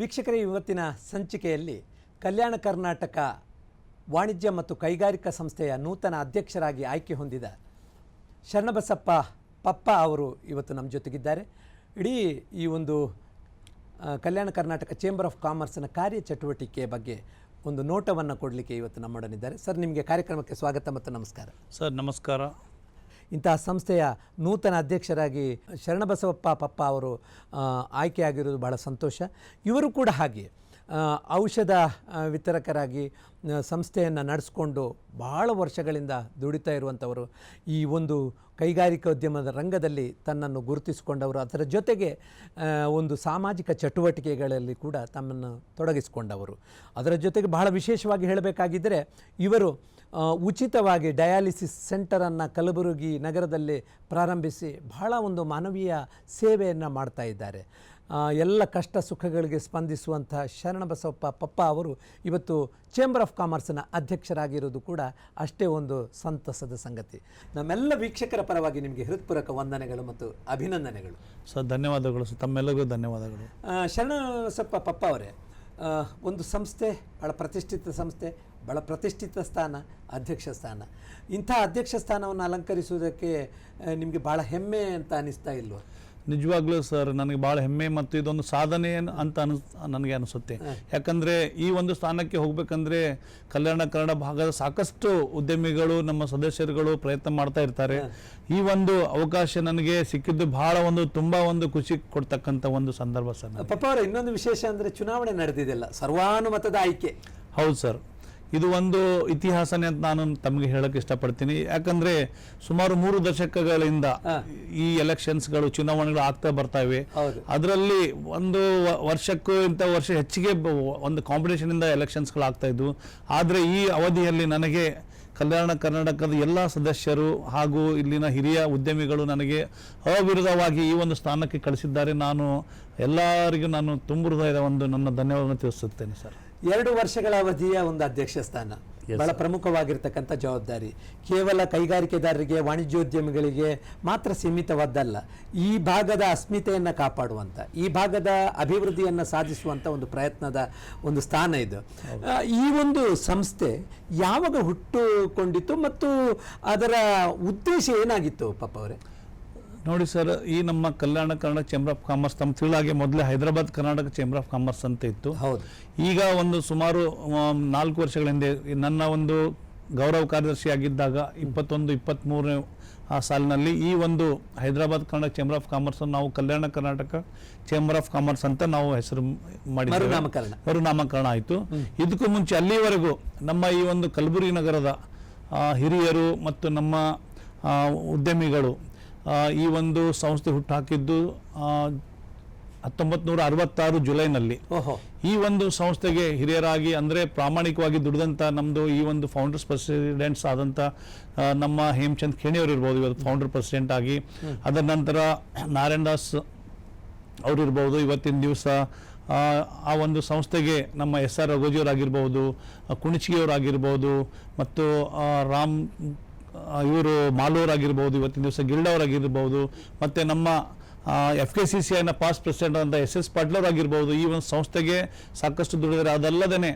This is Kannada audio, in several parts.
ವೀಕ್ಷಕರೇ, ಇವತ್ತಿನ ಸಂಚಿಕೆಯಲ್ಲಿ ಕಲ್ಯಾಣ ಕರ್ನಾಟಕ ವಾಣಿಜ್ಯ ಮತ್ತು ಕೈಗಾರಿಕಾ ಸಂಸ್ಥೆಯ ನೂತನ ಅಧ್ಯಕ್ಷರಾಗಿ ಆಯ್ಕೆ ಹೊಂದಿದ ಶರಣಬಸಪ್ಪ ಪಪ್ಪ ಅವರು ಇವತ್ತು ನಮ್ಮ ಜೊತೆಗಿದ್ದಾರೆ. ಇಡೀ ಈ ಒಂದು ಕಲ್ಯಾಣ ಕರ್ನಾಟಕ ಚೇಂಬರ್ ಆಫ್ ಕಾಮರ್ಸ್ನ ಕಾರ್ಯಚಟುವಟಿಕೆಯ ಬಗ್ಗೆ ಒಂದು ನೋಟವನ್ನು ಕೊಡಲಿಕ್ಕೆ ಇವತ್ತು ನಮ್ಮೊಡನಿದ್ದಾರೆ. ಸರ್, ನಿಮಗೆ ಕಾರ್ಯಕ್ರಮಕ್ಕೆ ಸ್ವಾಗತ ಮತ್ತು ನಮಸ್ಕಾರ. ಸರ್, ನಮಸ್ಕಾರ. ಇಂತಹ ಸಂಸ್ಥೆಯ ನೂತನ ಅಧ್ಯಕ್ಷರಾಗಿ ಶರಣಬಸವಪ್ಪ ಪಪ್ಪ ಅವರು ಆಯ್ಕೆಯಾಗಿರೋದು ಬಹಳ ಸಂತೋಷ. ಇವರು ಕೂಡ ಹಾಗೆ ಔಷಧ ವಿತರಕರಾಗಿ ಸಂಸ್ಥೆಯನ್ನು ನಡೆಸ್ಕೊಂಡು ಬಹಳ ವರ್ಷಗಳಿಂದ ದುಡಿತಾ ಇರುವಂಥವರು ಈ ಒಂದು ಕೈಗಾರಿಕೋದ್ಯಮದ ರಂಗದಲ್ಲಿ ತನ್ನನ್ನು ಗುರುತಿಸಿಕೊಂಡವರು. ಅದರ ಜೊತೆಗೆ ಒಂದು ಸಾಮಾಜಿಕ ಚಟುವಟಿಕೆಗಳಲ್ಲಿ ಕೂಡ ತಮ್ಮನ್ನು ತೊಡಗಿಸಿಕೊಂಡವರು. ಅದರ ಜೊತೆಗೆ ಬಹಳ ವಿಶೇಷವಾಗಿ ಹೇಳಬೇಕಾಗಿದ್ದರೆ, ಇವರು ಉಚಿತವಾಗಿ ಡಯಾಲಿಸಿಸ್ ಸೆಂಟರನ್ನು ಕಲಬುರಗಿ ನಗರದಲ್ಲಿ ಪ್ರಾರಂಭಿಸಿ ಬಹಳ ಒಂದು ಮಾನವೀಯ ಸೇವೆಯನ್ನು ಮಾಡ್ತಾ ಇದ್ದಾರೆ. ಎಲ್ಲ ಕಷ್ಟ ಸುಖಗಳಿಗೆ ಸ್ಪಂದಿಸುವಂಥ ಶರಣಬಸವಪ್ಪ ಪಪ್ಪ ಅವರು ಇವತ್ತು ಚೇಂಬರ್ ಆಫ್ ಕಾಮರ್ಸ್ನ ಅಧ್ಯಕ್ಷರಾಗಿರೋದು ಕೂಡ ಅಷ್ಟೇ ಒಂದು ಸಂತಸದ ಸಂಗತಿ. ನಮ್ಮೆಲ್ಲ ವೀಕ್ಷಕರ ಪರವಾಗಿ ನಿಮಗೆ ಹೃತ್ಪೂರ್ವಕ ವಂದನೆಗಳು ಮತ್ತು ಅಭಿನಂದನೆಗಳು. ಸರ್ ಧನ್ಯವಾದಗಳು ಸರ್. ತಮ್ಮೆಲ್ಲರಿಗೂ ಧನ್ಯವಾದಗಳು. ಶರಣಬಸಪ್ಪ ಪಪ್ಪ ಅವರೇ ಒಂದು ಸಂಸ್ಥೆ ಭಾಳ ಪ್ರತಿಷ್ಠಿತ ಸಂಸ್ಥೆ ಭಾಳ ಪ್ರತಿಷ್ಠಿತ ಸ್ಥಾನ ಅಧ್ಯಕ್ಷ ಸ್ಥಾನ. ಇಂಥ ಅಧ್ಯಕ್ಷ ಸ್ಥಾನವನ್ನು ಅಲಂಕರಿಸುವುದಕ್ಕೆ ನಿಮಗೆ ಭಾಳ ಹೆಮ್ಮೆ ಅಂತ ಅನಿಸ್ತಾ ಇಲ್ವೋ? ನಿಜವಾಗ್ಲೂ ಸರ್ ನನಗೆ ಭಾಳ ಹೆಮ್ಮೆ ಮತ್ತು ಇದೊಂದು ಸಾಧನೆ ಅಂತ ಅನಿಸ್ ನನಗೆ ಅನಿಸುತ್ತೆ. ಯಾಕಂದರೆ ಈ ಒಂದು ಸ್ಥಾನಕ್ಕೆ ಹೋಗಬೇಕಂದ್ರೆ ಕಲ್ಯಾಣ ಕನ್ನಡ ಭಾಗದ ಸಾಕಷ್ಟು ಉದ್ಯಮಿಗಳು ನಮ್ಮ ಸದಸ್ಯರುಗಳು ಪ್ರಯತ್ನ ಮಾಡ್ತಾ ಇರ್ತಾರೆ. ಈ ಒಂದು ಅವಕಾಶ ನನಗೆ ಸಿಕ್ಕಿದ್ದು ಭಾಳ ಒಂದು ತುಂಬ ಒಂದು ಖುಷಿ ಕೊಡ್ತಕ್ಕಂಥ ಒಂದು ಸಂದರ್ಭ ಸರ್. ಪಪ್ಪ ಅವರ ಇನ್ನೊಂದು ವಿಶೇಷ ಅಂದರೆ ಚುನಾವಣೆ ನಡೆದಿದೆಲ್ಲ ಸರ್ವಾನುಮತದ ಆಯ್ಕೆ. ಹೌದು ಸರ್. ಇದು ಒಂದು ಇತಿಹಾಸನೇ ಅಂತ ನಾನು ತಮಗೆ ಹೇಳಕ್ಕೆ ಇಷ್ಟಪಡ್ತೀನಿ. ಯಾಕಂದ್ರೆ ಸುಮಾರು ಮೂರು ದಶಕಗಳಿಂದ ಈ ಎಲೆಕ್ಷನ್ಸ್ಗಳು ಚುನಾವಣೆಗಳು ಆಗ್ತಾ ಬರ್ತಾ ಇವೆ. ಅದರಲ್ಲಿ ಒಂದು ವರ್ಷಕ್ಕೂ ಇಂಥ ವರ್ಷ ಹೆಚ್ಚಿಗೆ ಒಂದು ಕಾಂಪಿಟೇಷನ್ ಇಂದ ಎಲೆಕ್ಷನ್ಸ್ಗಳು ಆಗ್ತಾ ಇದ್ವು. ಆದರೆ ಈ ಅವಧಿಯಲ್ಲಿ ನನಗೆ ಕಲ್ಯಾಣ ಕರ್ನಾಟಕದ ಎಲ್ಲ ಸದಸ್ಯರು ಹಾಗೂ ಇಲ್ಲಿನ ಹಿರಿಯ ಉದ್ಯಮಿಗಳು ನನಗೆ ಅವಿರೋಧವಾಗಿ ಈ ಒಂದು ಸ್ಥಾನಕ್ಕೆ ಕಳಿಸಿದ್ದಾರೆ. ನಾನು ಎಲ್ಲರಿಗೂ ನಾನು ತುಂಬ ಹೃದಯದ ಒಂದು ನನ್ನ ಧನ್ಯವಾದವನ್ನು ತಿಳಿಸುತ್ತೇನೆ ಸರ್. ಎರಡು ವರ್ಷಗಳ ಅವಧಿಯ ಒಂದು ಅಧ್ಯಕ್ಷ ಸ್ಥಾನ. ಬಹಳ ಪ್ರಮುಖವಾಗಿರ್ತಕ್ಕಂಥ ಜವಾಬ್ದಾರಿ. ಕೇವಲ ಕೈಗಾರಿಕೆದಾರರಿಗೆ ವಾಣಿಜ್ಯೋದ್ಯಮಿಗಳಿಗೆ ಮಾತ್ರ ಸೀಮಿತವಾದ್ದಲ್ಲ ಈ ಭಾಗದ ಅಸ್ಮಿತೆಯನ್ನು ಕಾಪಾಡುವಂಥ ಈ ಭಾಗದ ಅಭಿವೃದ್ಧಿಯನ್ನು ಸಾಧಿಸುವಂಥ ಒಂದು ಪ್ರಯತ್ನದ ಒಂದು ಸ್ಥಾನ ಇದು. ಈ ಒಂದು ಸಂಸ್ಥೆ ಯಾವಾಗ ಹುಟ್ಟುಕೊಂಡಿತ್ತು ಮತ್ತು ಅದರ ಉದ್ದೇಶ ಏನಾಗಿತ್ತು ಪಾಪ ಅವರೇ? ನೋಡಿ ಸರ್ ಈ ನಮ್ಮ Kalyana Karnataka chamber of commerce ತಮ್ಮ ತಿಳಾಗೆ ಮೊದಲೇ Hyderabad Karnataka chamber of commerce ಅಂತ ಇತ್ತು. ಹೌದು. ಈಗ ಒಂದು ಸುಮಾರು ನಾಲ್ಕು ವರ್ಷಗಳ ಹಿಂದೆ ನನ್ನ ಒಂದು ಗೌರವ ಕಾರ್ಯದರ್ಶಿ ಆಗಿದ್ದಾಗ ಇಪ್ಪತ್ತೊಂದು ಇಪ್ಪತ್ತ್ಮೂರನೇ ಆ ಸಾಲಿನಲ್ಲಿ ಈ ಒಂದು Hyderabad Karnataka chamber of commerce ನಾವು Kalyana Karnataka chamber of commerce ಅಂತ ನಾವು ಹೆಸರು ಮಾಡಿದ್ದೇವೆ. ಮರುನಾಮಕರಣ. ಆಯಿತು. ಇದಕ್ಕೂ ಮುಂಚೆ ಅಲ್ಲಿವರೆಗೂ ನಮ್ಮ ಈ ಒಂದು ಕಲಬುರಗಿ ನಗರದ ಹಿರಿಯರು ಮತ್ತು ನಮ್ಮ ಉದ್ಯಮಿಗಳು ಈ ಒಂದು ಸಂಸ್ಥೆ ಹುಟ್ಟುಹಾಕಿದ್ದು ಹತ್ತೊಂಬತ್ತು ನೂರ ಅರವತ್ತಾರು ಜುಲೈನಲ್ಲಿ. ಓಹೋ. ಈ ಒಂದು ಸಂಸ್ಥೆಗೆ ಹಿರಿಯರಾಗಿ ಅಂದರೆ ಪ್ರಾಮಾಣಿಕವಾಗಿ ದುಡಿದಂಥ ನಮ್ಮದು ಈ ಒಂದು ಫೌಂಡರ್ಸ್ ಪ್ರೆಸಿಡೆಂಟ್ಸ್ ಆದಂಥ ನಮ್ಮ ಹೇಮಚಂದ್ ಖೇಣಿಯವರು ಇರ್ಬೋದು ಇವತ್ತು ಫೌಂಡರ್ ಪ್ರೆಸಿಡೆಂಟ್ ಆಗಿ. ಅದರ ನಂತರ ನಾರಾಯಣ ದಾಸ್ ಅವರು ಇರ್ಬೋದು ಇವತ್ತಿನ ದಿವಸ ಆ ಒಂದು ಸಂಸ್ಥೆಗೆ ನಮ್ಮ ಎಸ್ ಆರ್ ರಘೋಜಿಯವರಾಗಿರ್ಬೋದು ಕುಣಿಚಿಗೆಯವರಾಗಿರ್ಬೋದು ಮತ್ತು ರಾಮ್ ಇವರು ಮಾಲೂರಾಗಿರ್ಬೋದು ಇವತ್ತಿನ ದಿವಸ ಗಿಲ್ಡವರಾಗಿರ್ಬೋದು ಮತ್ತು ನಮ್ಮ ಎಫ್ ಕೆ ಸಿ ಸಿ ಐನ ಪಾಸ್ಟ್ ಪ್ರೆಸಿಡೆಂಟ್ ಅಂತ ಎಸ್ ಎಸ್ ಪಾಟ್ಲರ್ ಆಗಿರ್ಬೋದು, ಈ ಒಂದು ಸಂಸ್ಥೆಗೆ ಸಾಕಷ್ಟು ದುಡಿದರೆ ಅದಲ್ಲದೇ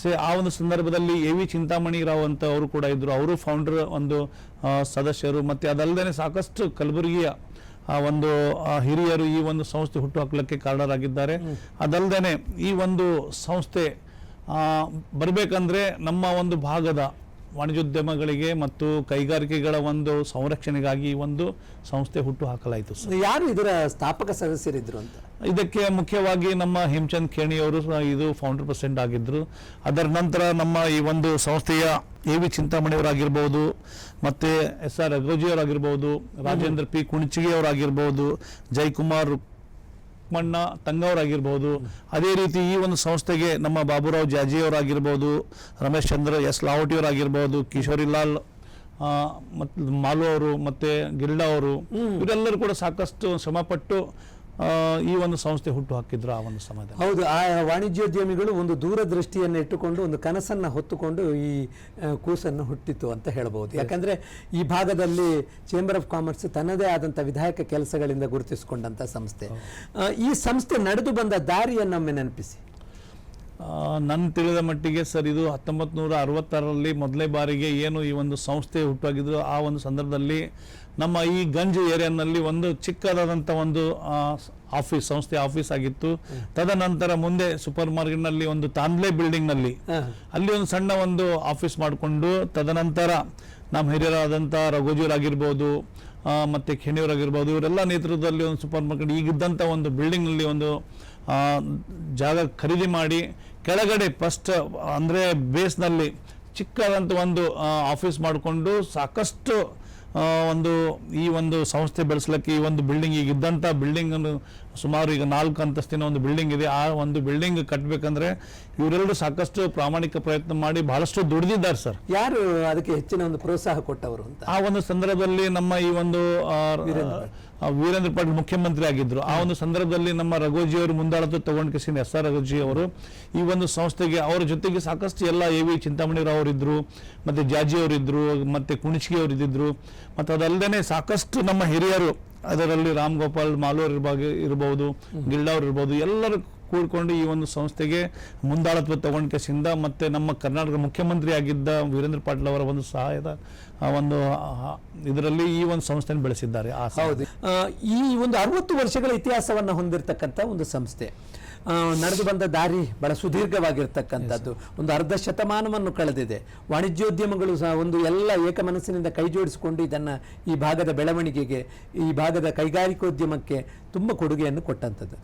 ಸೇ, ಆ ಒಂದು ಸಂದರ್ಭದಲ್ಲಿ ಎ ವಿ ಚಿಂತಾಮಣಿ ರಾವ್ ಅಂತ ಅವರು ಕೂಡ ಇದ್ದರು ಅವರು ಫೌಂಡರ್ ಒಂದು ಸದಸ್ಯರು, ಮತ್ತು ಅದಲ್ಲದೆ ಸಾಕಷ್ಟು ಕಲಬುರಗಿಯ ಒಂದು ಹಿರಿಯರು ಈ ಒಂದು ಸಂಸ್ಥೆ ಹುಟ್ಟು ಹಾಕಲಿಕ್ಕೆ ಕಾರಣರಾಗಿದ್ದಾರೆ. ಅದಲ್ಲದೆ ಈ ಒಂದು ಸಂಸ್ಥೆ ಬರಬೇಕಂದ್ರೆ ನಮ್ಮ ಒಂದು ಭಾಗದ ವಾಣಿಜ್ಯೋದ್ಯಮಗಳಿಗೆ ಮತ್ತು ಕೈಗಾರಿಕೆಗಳ ಒಂದು ಸಂರಕ್ಷಣೆಗಾಗಿ ಈ ಒಂದು ಸಂಸ್ಥೆ ಹುಟ್ಟು ಹಾಕಲಾಯಿತು ಯಾರು ಇದರ ಸ್ಥಾಪಕ ಸದಸ್ಯರಿದ್ದರು ಅಂತ? ಇದಕ್ಕೆ ಮುಖ್ಯವಾಗಿ ನಮ್ಮ ಹೇಮಚಂದ್ ಖೇಣಿಯವರು ಇದು ಫೌಂಡರ್ ಪ್ರೆಸಿಡೆಂಟ್ ಆಗಿದ್ದರು ಅದರ ನಂತರ ನಮ್ಮ ಈ ಒಂದು ಸಂಸ್ಥೆಯ ಎ ವಿ ಚಿಂತಾಮಣಿಯವರಾಗಿರ್ಬೋದು ಮತ್ತು ಎಸ್ ಆರ್ ರಘೋಜಿಯವರಾಗಿರ್ಬೋದು ರಾಜೇಂದ್ರ ಪಿ ಕುಣಿಚಿಗೆಯವರಾಗಿರ್ಬೋದು ಜಯಕುಮಾರ್ ಮಣ್ಣ ತಂಗವರಾಗಿರ್ಬೋದು. ಅದೇ ರೀತಿ ಈ ಒಂದು ಸಂಸ್ಥೆಗೆ ನಮ್ಮ ಬಾಬುರಾವ್ ಜಾಜಿಯವರಾಗಿರ್ಬೋದು ರಮೇಶ್ ಚಂದ್ರ ಎಸ್ ಲಾವಟಿಯವರಾಗಿರ್ಬೋದು ಕಿಶೋರಿಲಾಲ್ ಮತ್ತು ಮಾಲು ಅವರು ಮತ್ತು ಗಿಲ್ಡಾ ಅವರು ಇವರೆಲ್ಲರೂ ಕೂಡ ಸಾಕಷ್ಟು ಶ್ರಮಪಟ್ಟು ಈ ಒಂದು ಸಂಸ್ಥೆ ಹುಟ್ಟು ಹಾಕಿದ್ರು ಆ ಒಂದು ಸಮಯದಲ್ಲಿ. ಹೌದು ಆ ವಾಣಿಜ್ಯೋದ್ಯಮಿಗಳು ಒಂದು ದೂರದೃಷ್ಟಿಯನ್ನು ಇಟ್ಟುಕೊಂಡು ಒಂದು ಕನಸನ್ನು ಹೊತ್ತುಕೊಂಡು ಈ ಕೂಸನ್ನು ಹುಟ್ಟಿತು ಅಂತ ಹೇಳಬಹುದು ಯಾಕಂದ್ರೆ ಈ ಭಾಗದಲ್ಲಿ ಚೇಂಬರ್ ಆಫ್ ಕಾಮರ್ಸ್ ತನ್ನದೇ ಆದಂಥ ವಿಧಾಯಕ ಕೆಲಸಗಳಿಂದ ಗುರುತಿಸಿಕೊಂಡಂಥ ಸಂಸ್ಥೆ. ಈ ಸಂಸ್ಥೆ ನಡೆದು ಬಂದ ದಾರಿಯನ್ನೊಮ್ಮೆ ನೆನಪಿಸಿ. ನನ್ನ ತಿಳಿದ ಮಟ್ಟಿಗೆ ಸರ್ ಇದು ಹತ್ತೊಂಬತ್ತು ನೂರ ಅರವತ್ತಾರರಲ್ಲಿ ಮೊದಲೇ ಬಾರಿಗೆ ಏನು ಈ ಒಂದು ಸಂಸ್ಥೆ ಹುಟ್ಟಾಗಿದ್ರು ಆ ಒಂದು ಸಂದರ್ಭದಲ್ಲಿ ನಮ್ಮ ಈ ಗಂಜ್ ಏರಿಯಾನಲ್ಲಿ ಒಂದು ಚಿಕ್ಕದಾದಂಥ ಒಂದು ಆಫೀಸ್ ಸಂಸ್ಥೆ ಆಫೀಸ್ ಆಗಿತ್ತು ತದನಂತರ ಮುಂದೆ ಸೂಪರ್ ಮಾರ್ಕೆಟ್ನಲ್ಲಿ ಒಂದು ತಾಂದ್ಲೆ ಬಿಲ್ಡಿಂಗ್ನಲ್ಲಿ. ಅಲ್ಲಿ ಒಂದು ಸಣ್ಣ ಒಂದು ಆಫೀಸ್ ಮಾಡಿಕೊಂಡು ತದನಂತರ ನಮ್ಮ ಹಿರಿಯರಾದಂಥ ರಘೋಜಿಯವರಾಗಿರ್ಬೋದು ಮತ್ತು ಮತ್ತೆ ಖೆಣಿಯವರಾಗಿರ್ಬೋದು ಇವರೆಲ್ಲ ನೇತೃತ್ವದಲ್ಲಿ ಒಂದು ಸೂಪರ್ ಮಾರ್ಕೆಟ್ ಈಗಿದ್ದಂಥ ಒಂದು ಬಿಲ್ಡಿಂಗ್ನಲ್ಲಿ ಒಂದು ಜಾಗ ಖರೀದಿ ಮಾಡಿ ಕೆಳಗಡೆ ಫಸ್ಟ್ ಅಂದರೆ ಬೇಸ್ನಲ್ಲಿ ಚಿಕ್ಕದಂತ ಒಂದು ಆಫೀಸ್ ಮಾಡಿಕೊಂಡು ಸಾಕಷ್ಟು ಒಂದು ಈ ಒಂದು ಸಂಸ್ಥೆ ಬೆಳೆಸಲಿಕ್ಕೆ ಈ ಒಂದು ಬಿಲ್ಡಿಂಗ್ ಈಗ ಬಿಲ್ಡಿಂಗನ್ನು ಬಿಲ್ಡಿಂಗ್ ಸುಮಾರು ಈಗ ನಾಲ್ಕು ಅಂತಸ್ತಿನ ಒಂದು ಬಿಲ್ಡಿಂಗ್ ಇದೆ. ಆ ಒಂದು ಬಿಲ್ಡಿಂಗ್ ಕಟ್ಟಬೇಕಂದ್ರೆ ಇವರೆಲ್ಲರೂ ಸಾಕಷ್ಟು ಪ್ರಾಮಾಣಿಕ ಪ್ರಯತ್ನ ಮಾಡಿ ಬಹಳಷ್ಟು ದುಡಿದಿದ್ದಾರೆ ಸರ್. ಯಾರು ಅದಕ್ಕೆ ಹೆಚ್ಚಿನ ಒಂದು ಪ್ರೋತ್ಸಾಹ ಕೊಟ್ಟವರು ಅಂತ? ಆ ಒಂದು ಸಂದರ್ಭದಲ್ಲಿ ನಮ್ಮ ಈ ಒಂದು ವೀರೇಂದ್ರ ಪಾಟೀಲ್ ಮುಖ್ಯಮಂತ್ರಿ ಆಗಿದ್ರು. ಆ ಒಂದು ಸಂದರ್ಭದಲ್ಲಿ ನಮ್ಮ ರಘೋಜಿ ಅವರು ಮುಂದಾಳತ್ವ ತಗೊಂಡು ಕಿಸಿನ ಎಸ್ ಆರ್ ರಘೋಜಿ ಅವರು ಈ ಒಂದು ಸಂಸ್ಥೆಗೆ ಅವರ ಜೊತೆಗೆ ಸಾಕಷ್ಟು ಎಲ್ಲ ಎ ವಿ ಚಿಂತಾಮಣಿರಾವ್ ಅವರಿದ್ರು ಮತ್ತೆ ಜಾಜಿ ಅವರಿದ್ರು ಮತ್ತೆ ಕುಣಿಚಿಗೆ ಅವರು ಮತ್ತು ಮತ್ತೆ ಅದಲ್ಲದೆ ಸಾಕಷ್ಟು ನಮ್ಮ ಹಿರಿಯರು ಅದರಲ್ಲಿ ರಾಮ್ ಗೋಪಾಲ್ ಮಾಲೂರ್ ಇರ್ಬಾಗ ಇರ್ಬೋದು ಗಿಲ್ಡಾವ್ರ ಇರ್ಬೋದು, ಎಲ್ಲರೂ ಕೂಡ್ಕೊಂಡು ಈ ಒಂದು ಸಂಸ್ಥೆಗೆ ಮುಂದಾಳತ್ವ ತಗೊಂಡ ಕೆಸಿಂದ ಮತ್ತೆ ನಮ್ಮ ಕರ್ನಾಟಕ ಮುಖ್ಯಮಂತ್ರಿ ಆಗಿದ್ದ ವೀರೇಂದ್ರ ಪಾಟೀಲ್ ಅವರ ಒಂದು ಸಹಾಯದ ಒಂದು ಇದರಲ್ಲಿ ಈ ಒಂದು ಸಂಸ್ಥೆಯನ್ನು ಬೆಳೆಸಿದ್ದಾರೆ ಹೌದು. ಈ ಒಂದು ಅರವತ್ತು ವರ್ಷಗಳ ಇತಿಹಾಸವನ್ನು ಹೊಂದಿರತಕ್ಕಂಥ ಒಂದು ಸಂಸ್ಥೆ. ನಡೆದು ಬಂದ ದಾರಿ ಬಹಳ ಸುದೀರ್ಘವಾಗಿರ್ತಕ್ಕಂಥದ್ದು. ಒಂದು ಅರ್ಧ ಶತಮಾನವನ್ನು ಕಳೆದಿದೆ. ವಾಣಿಜ್ಯೋದ್ಯಮಗಳು ಸಹ ಒಂದು ಎಲ್ಲ ಏಕ ಮನಸ್ಸಿನಿಂದ ಕೈ ಜೋಡಿಸಿಕೊಂಡು ಇದನ್ನು ಈ ಭಾಗದ ಬೆಳವಣಿಗೆಗೆ ಈ ಭಾಗದ ಕೈಗಾರಿಕೋದ್ಯಮಕ್ಕೆ ತುಂಬ ಕೊಡುಗೆಯನ್ನು ಕೊಟ್ಟಂಥದ್ದು.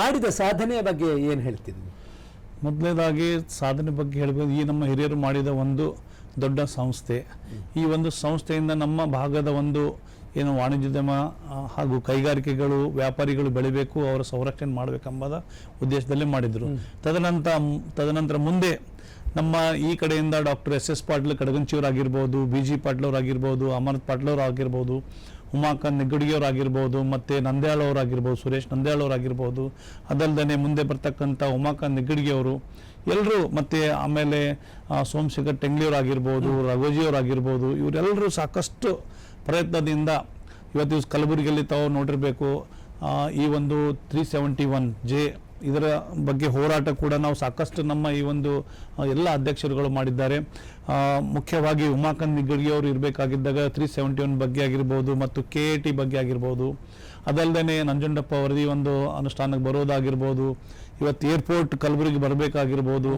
ಮಾಡಿದ ಸಾಧನೆಯ ಬಗ್ಗೆ ಏನು ಹೇಳ್ತೀನಿ ಮೊದಲನೇದಾಗಿ ಸಾಧನೆ ಬಗ್ಗೆ ಹೇಳಬೇಕು ಈ ನಮ್ಮ ಹಿರಿಯರು ಮಾಡಿದ ಒಂದು ದೊಡ್ಡ ಸಂಸ್ಥೆ. ಈ ಒಂದು ಸಂಸ್ಥೆಯಿಂದ ನಮ್ಮ ಭಾಗದ ಒಂದು ಏನು ವಾಣಿಜ್ಯೋದ್ಯಮ ಹಾಗೂ ಕೈಗಾರಿಕೆಗಳು ವ್ಯಾಪಾರಿಗಳು ಬೆಳಿಬೇಕು ಅವರ ಸಂರಕ್ಷಣೆ ಮಾಡಬೇಕೆಂಬ ಉದ್ದೇಶದಲ್ಲಿ ಮಾಡಿದರು. ತದನಂತರ ತದನಂತರ ಮುಂದೆ ನಮ್ಮ ಈ ಕಡೆಯಿಂದ ಡಾಕ್ಟರ್ ಎಸ್ ಎಸ್ ಪಾಟೀಲ್ ಕಡಗಂಚಿಯವರಾಗಿರ್ಬೋದು ಬಿ ಜಿ ಪಾಟೀಲ್ ಅವರಾಗಿರ್ಬೋದು ಅಮರ್ತ್ ಪಾಟೀಲ್ ಅವರಾಗಿರ್ಬೋದು ಉಮಾಕಾಂತ್ ನಿಗ್ಗಡಿಗೆಯವರಾಗಿರ್ಬೋದು ಮತ್ತು ನಂದ್ಯಾಳ್ ಅವರಾಗಿರ್ಬೋದು ಸುರೇಶ್ ನಂದ್ಯಾಳ್ ಅವರಾಗಿರ್ಬೋದು ಅದಲ್ಲದೆ ಮುಂದೆ ಬರ್ತಕ್ಕಂಥ ಉಮಾಕಾಂತ್ ನಿಗ್ಗಡಿಗೆಯವರು ಎಲ್ಲರೂ ಮತ್ತು ಆಮೇಲೆ ಸೋಮಶೇಖರ್ ಟೆಂಗ್ಲಿಯವರಾಗಿರ್ಬೋದು ರಘೋಜಿಯವರಾಗಿರ್ಬೋದು ಇವರೆಲ್ಲರೂ ಸಾಕಷ್ಟು ಪ್ರಯತ್ನದಿಂದ ಇವತ್ತು ಕಲಬುರಗಿಯಲ್ಲಿ ತಾವು ನೋಡಿರಬೇಕು. ಈ ಒಂದು ತ್ರೀ ಸೆವೆಂಟಿ ಒನ್ ಜೆ ಇದರ ಬಗ್ಗೆ ಹೋರಾಟ ಕೂಡ ನಾವು ಸಾಕಷ್ಟು ನಮ್ಮ ಈ ಒಂದು ಎಲ್ಲ ಅಧ್ಯಕ್ಷರುಗಳು ಮಾಡಿದ್ದಾರೆ. ಮುಖ್ಯವಾಗಿ ಉಮಾಕಾಂತ್ ನಿಗಡಿ ಅವರು ಇರಬೇಕಾಗಿದ್ದಾಗ ತ್ರೀ ಸೆವೆಂಟಿ ಒನ್ ಬಗ್ಗೆ ಆಗಿರ್ಬೋದು ಮತ್ತು ಕೆ ಎ ಟಿ ಬಗ್ಗೆ ಆಗಿರ್ಬೋದು. ಅದಲ್ಲದೆ ನಂಜುಂಡಪ್ಪ ವರದಿ ಒಂದು ಅನುಷ್ಠಾನಕ್ಕೆ ಬರೋದಾಗಿರ್ಬೋದು. ಇವತ್ತು ಏರ್ಪೋರ್ಟ್ ಕಲಬುರಗಿ ಬರಬೇಕಾಗಿರ್ಬೋದು.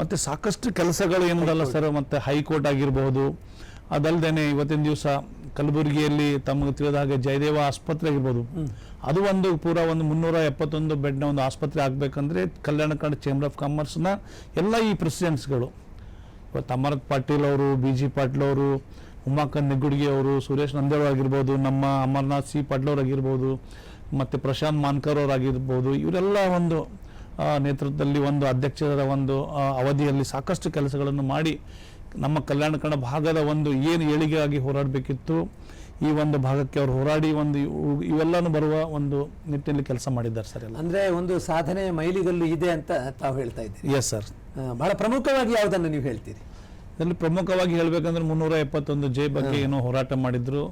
ಮತ್ತು ಸಾಕಷ್ಟು ಕೆಲಸಗಳು ಏನದಲ್ಲ ಸರ್, ಮತ್ತು ಹೈಕೋರ್ಟ್ ಆಗಿರ್ಬೋದು. ಅದಲ್ಲದೆ ಇವತ್ತಿನ ದಿವಸ ಕಲಬುರಗಿಯಲ್ಲಿ ತಮಗೆ ತಿಳಿದ ಹಾಗೆ ಜಯದೇವ ಆಸ್ಪತ್ರೆ ಆಗಿರ್ಬೋದು. ಅದು ಒಂದು ಪೂರ ಒಂದು ಮುನ್ನೂರ ಎಪ್ಪತ್ತೊಂದು ಬೆಡ್ನ ಒಂದು ಆಸ್ಪತ್ರೆ ಆಗಬೇಕಂದ್ರೆ ಕಲ್ಯಾಣ ಕರ್ನಾಟಕ ಚೇಂಬರ್ ಆಫ್ ಕಾಮರ್ಸ್ನ ಎಲ್ಲ ಈ ಪ್ರೆಸಿಡೆಂಟ್ಸ್ಗಳು. ಇವತ್ತು ಅಮರತ್ ಪಾಟೀಲ್ ಅವರು ಬಿ ಜಿ ಪಾಟೀಲ್ ಅವರು ಉಮಾಕಾಂತ್ ನೆಗುಡ್ಗಿ ಅವರು ಸುರೇಶ್ ನಂದೇವ್ ಆಗಿರ್ಬೋದು ನಮ್ಮ ಅಮರ್ನಾಥ್ ಸಿ ಪಾಟೀಲ್ ಅವ್ರು ಆಗಿರ್ಬೋದು ಮತ್ತು ಪ್ರಶಾಂತ್ ಮಾನ್ಕರ್ ಅವ್ರು ಆಗಿರ್ಬೋದು ಇವರೆಲ್ಲ ಒಂದು ನೇತೃತ್ವದಲ್ಲಿ ಒಂದು ಅಧ್ಯಕ್ಷರ ಒಂದು ಅವಧಿಯಲ್ಲಿ ಸಾಕಷ್ಟು ಕೆಲಸಗಳನ್ನು ಮಾಡಿ ನಮ್ಮ ಕಲ್ಯಾಣ ಕನ್ನಡ ಭಾಗದ ಒಂದು ಏನು ಏಳಿಗೆಯಾಗಿ ಹೋರಾಡಬೇಕಿತ್ತು ಈ ಒಂದು ಭಾಗಕ್ಕೆ ಅವರು ಹೋರಾಡಿ ಒಂದು ಇವು- ಇವೆಲ್ಲನೂ ಬರುವ ಒಂದು ನಿಟ್ಟಿನಲ್ಲಿ ಕೆಲಸ ಮಾಡಿದ್ದಾರೆ ಸರ್ ಎಲ್ಲ. ಅಂದ್ರೆ ಒಂದು ಸಾಧನೆಯ ಮೈಲಿಗಲ್ಲು ಇದೆ ಅಂತ ತಾವು ಹೇಳ್ತಾ ಇದ್ದೀರಿ. ಎಸ್ ಸರ್ ಬಹಳ ಪ್ರಮುಖವಾಗಿ ಯಾವುದನ್ನು ನೀವು ಹೇಳ್ತೀರಿ? ಇದರಲ್ಲಿ ಪ್ರಮುಖವಾಗಿ ಹೇಳಬೇಕಂದ್ರೆ ಮುನ್ನೂರ ಎಪ್ಪತ್ತೊಂದು ಜೆ ಬಗ್ಗೆ ಏನೋ ಹೋರಾಟ ಮಾಡಿದ್ರು.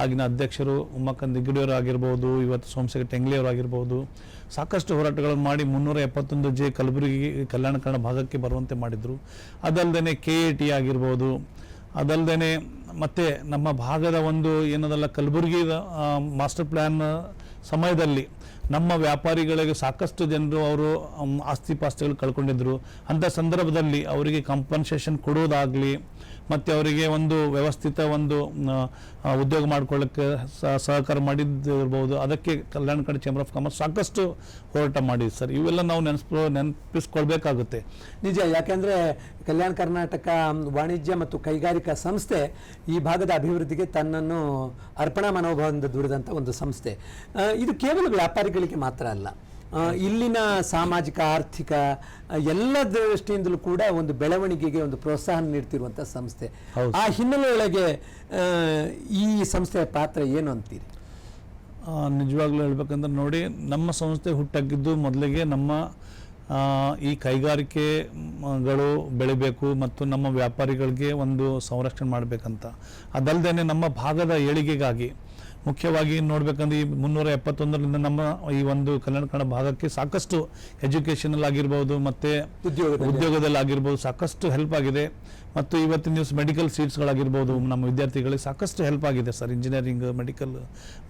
ಆಗಿನ ಅಧ್ಯಕ್ಷರು ಉಮ್ಮಕ್ಕನ್ ದಿಗ್ಗಡಿಯವರು ಆಗಿರ್ಬೋದು ಇವತ್ತು ಸೋಮಶೇಖರ್ ಟೆಂಗ್ಲಿಯವರು ಆಗಿರ್ಬೋದು ಸಾಕಷ್ಟು ಹೋರಾಟಗಳನ್ನು ಮಾಡಿ ಮುನ್ನೂರ ಎಪ್ಪತ್ತೊಂದು ಜೆ ಕಲಬುರಗಿ ಕಲ್ಯಾಣ ಕನ್ನಡ ಭಾಗಕ್ಕೆ ಬರುವಂತೆ ಮಾಡಿದ್ರು. ಅದಲ್ಲದೆ ಕೆ ಎ ಟಿ ಆಗಿರ್ಬೋದು ಅದಲ್ಲದೆ ಮತ್ತೆ ನಮ್ಮ ಭಾಗದ ಒಂದು ಏನದಲ್ಲ ಕಲಬುರಗಿ ಮಾಸ್ಟರ್ ಪ್ಲ್ಯಾನ್ ಸಮಯದಲ್ಲಿ ನಮ್ಮ ವ್ಯಾಪಾರಿಗಳಿಗೆ ಸಾಕಷ್ಟು ಜನರು ಅವರು ಆಸ್ತಿ ಪಾಸ್ತಿಗಳು ಕಳ್ಕೊಂಡಿದ್ದರು ಅಂಥ ಸಂದರ್ಭದಲ್ಲಿ ಅವರಿಗೆ ಕಂಪನ್ಸೇಷನ್ ಕೊಡೋದಾಗಲಿ ಮತ್ತು ಅವರಿಗೆ ಒಂದು ವ್ಯವಸ್ಥಿತ ಒಂದು ಉದ್ಯೋಗ ಮಾಡ್ಕೊಳ್ಳೋಕ್ಕೆ ಸಹಕಾರ ಮಾಡಿದ್ದಿರ್ಬೋದು. ಅದಕ್ಕೆ ಕಲ್ಯಾಣ ಕಡೆ ಚೇಂಬರ್ ಆಫ್ ಕಾಮರ್ಸ್ ಸಾಕಷ್ಟು ಹೋರಾಟ ಮಾಡಿದೆ ಸರ್. ಇವೆಲ್ಲ ನಾವು ನೆನೆಸ್ಕೊ, ನೆನಪಿಸ್ಕೊಳ್ಬೇಕಾಗುತ್ತೆ. ನಿಜ, ಯಾಕೆಂದರೆ ಕಲ್ಯಾಣ ಕರ್ನಾಟಕ ವಾಣಿಜ್ಯ ಮತ್ತು ಕೈಗಾರಿಕಾ ಸಂಸ್ಥೆ ಈ ಭಾಗದ ಅಭಿವೃದ್ಧಿಗೆ ತನ್ನನ್ನು ಅರ್ಪಣಾ ಮನೋಭಾವದಿಂದ ದುಡಿದಂಥ ಒಂದು ಸಂಸ್ಥೆ. ಇದು ಕೇವಲ ವ್ಯಾಪಾರಿಗಳಿಗೆ ಮಾತ್ರ ಅಲ್ಲ. ಇಲ್ಲಿನ ಸಾಮಾಜಿಕ ಆರ್ಥಿಕ ಎಲ್ಲ ದೃಷ್ಟಿಯಿಂದಲೂ ಕೂಡ ಒಂದು ಬೆಳವಣಿಗೆಗೆ ಒಂದು ಪ್ರೋತ್ಸಾಹ ನೀಡ್ತಿರುವಂಥ ಸಂಸ್ಥೆ. ಆ ಹಿನ್ನೆಲೆಯೊಳಗೆ ಈ ಸಂಸ್ಥೆಯ ಪಾತ್ರ ಏನು ಅಂತೀರಿ? ನಿಜವಾಗ್ಲೂ ಹೇಳ್ಬೇಕಂದ್ರೆ ನೋಡಿ ನಮ್ಮ ಸಂಸ್ಥೆ ಹುಟ್ಟಾಗಿದ್ದು ಮೊದಲಿಗೆ ನಮ್ಮ ಈ ಕೈಗಾರಿಕೆಗಳು ಬೆಳಿಬೇಕು ಮತ್ತು ನಮ್ಮ ವ್ಯಾಪಾರಿಗಳಿಗೆ ಒಂದು ಸಂರಕ್ಷಣೆ ಮಾಡಬೇಕಂತ. ಅದಲ್ಲದೆ ನಮ್ಮ ಭಾಗದ ಏಳಿಗೆಗಾಗಿ ಮುಖ್ಯವಾಗಿ ನೋಡ್ಬೇಕಂದ್ರೆ ಈ ಮುನ್ನೂರ ಎಪ್ಪತ್ತೊಂದರಿಂದ ನಮ್ಮ ಈ ಒಂದು ಕಲ್ಯಾಣ ಕನ್ನಡ ಭಾಗಕ್ಕೆ ಸಾಕಷ್ಟು ಎಜುಕೇಷನಲ್ ಆಗಿರ್ಬೋದು ಮತ್ತೆ ಉದ್ಯೋಗದಲ್ಲಿ. ಆಗಿರ್ಬೋದು ಸಾಕಷ್ಟು ಹೆಲ್ಪ್ ಆಗಿದೆ. ಮತ್ತು ಇವತ್ತಿನ ದಿವಸ ಮೆಡಿಕಲ್ ಸೀಟ್ಸ್ಗಳಾಗಿರ್ಬೋದು ನಮ್ಮ ವಿದ್ಯಾರ್ಥಿಗಳಿಗೆ ಸಾಕಷ್ಟು ಹೆಲ್ಪ್ ಆಗಿದೆ ಸರ್ ಇಂಜಿನಿಯರಿಂಗ್ ಮೆಡಿಕಲ್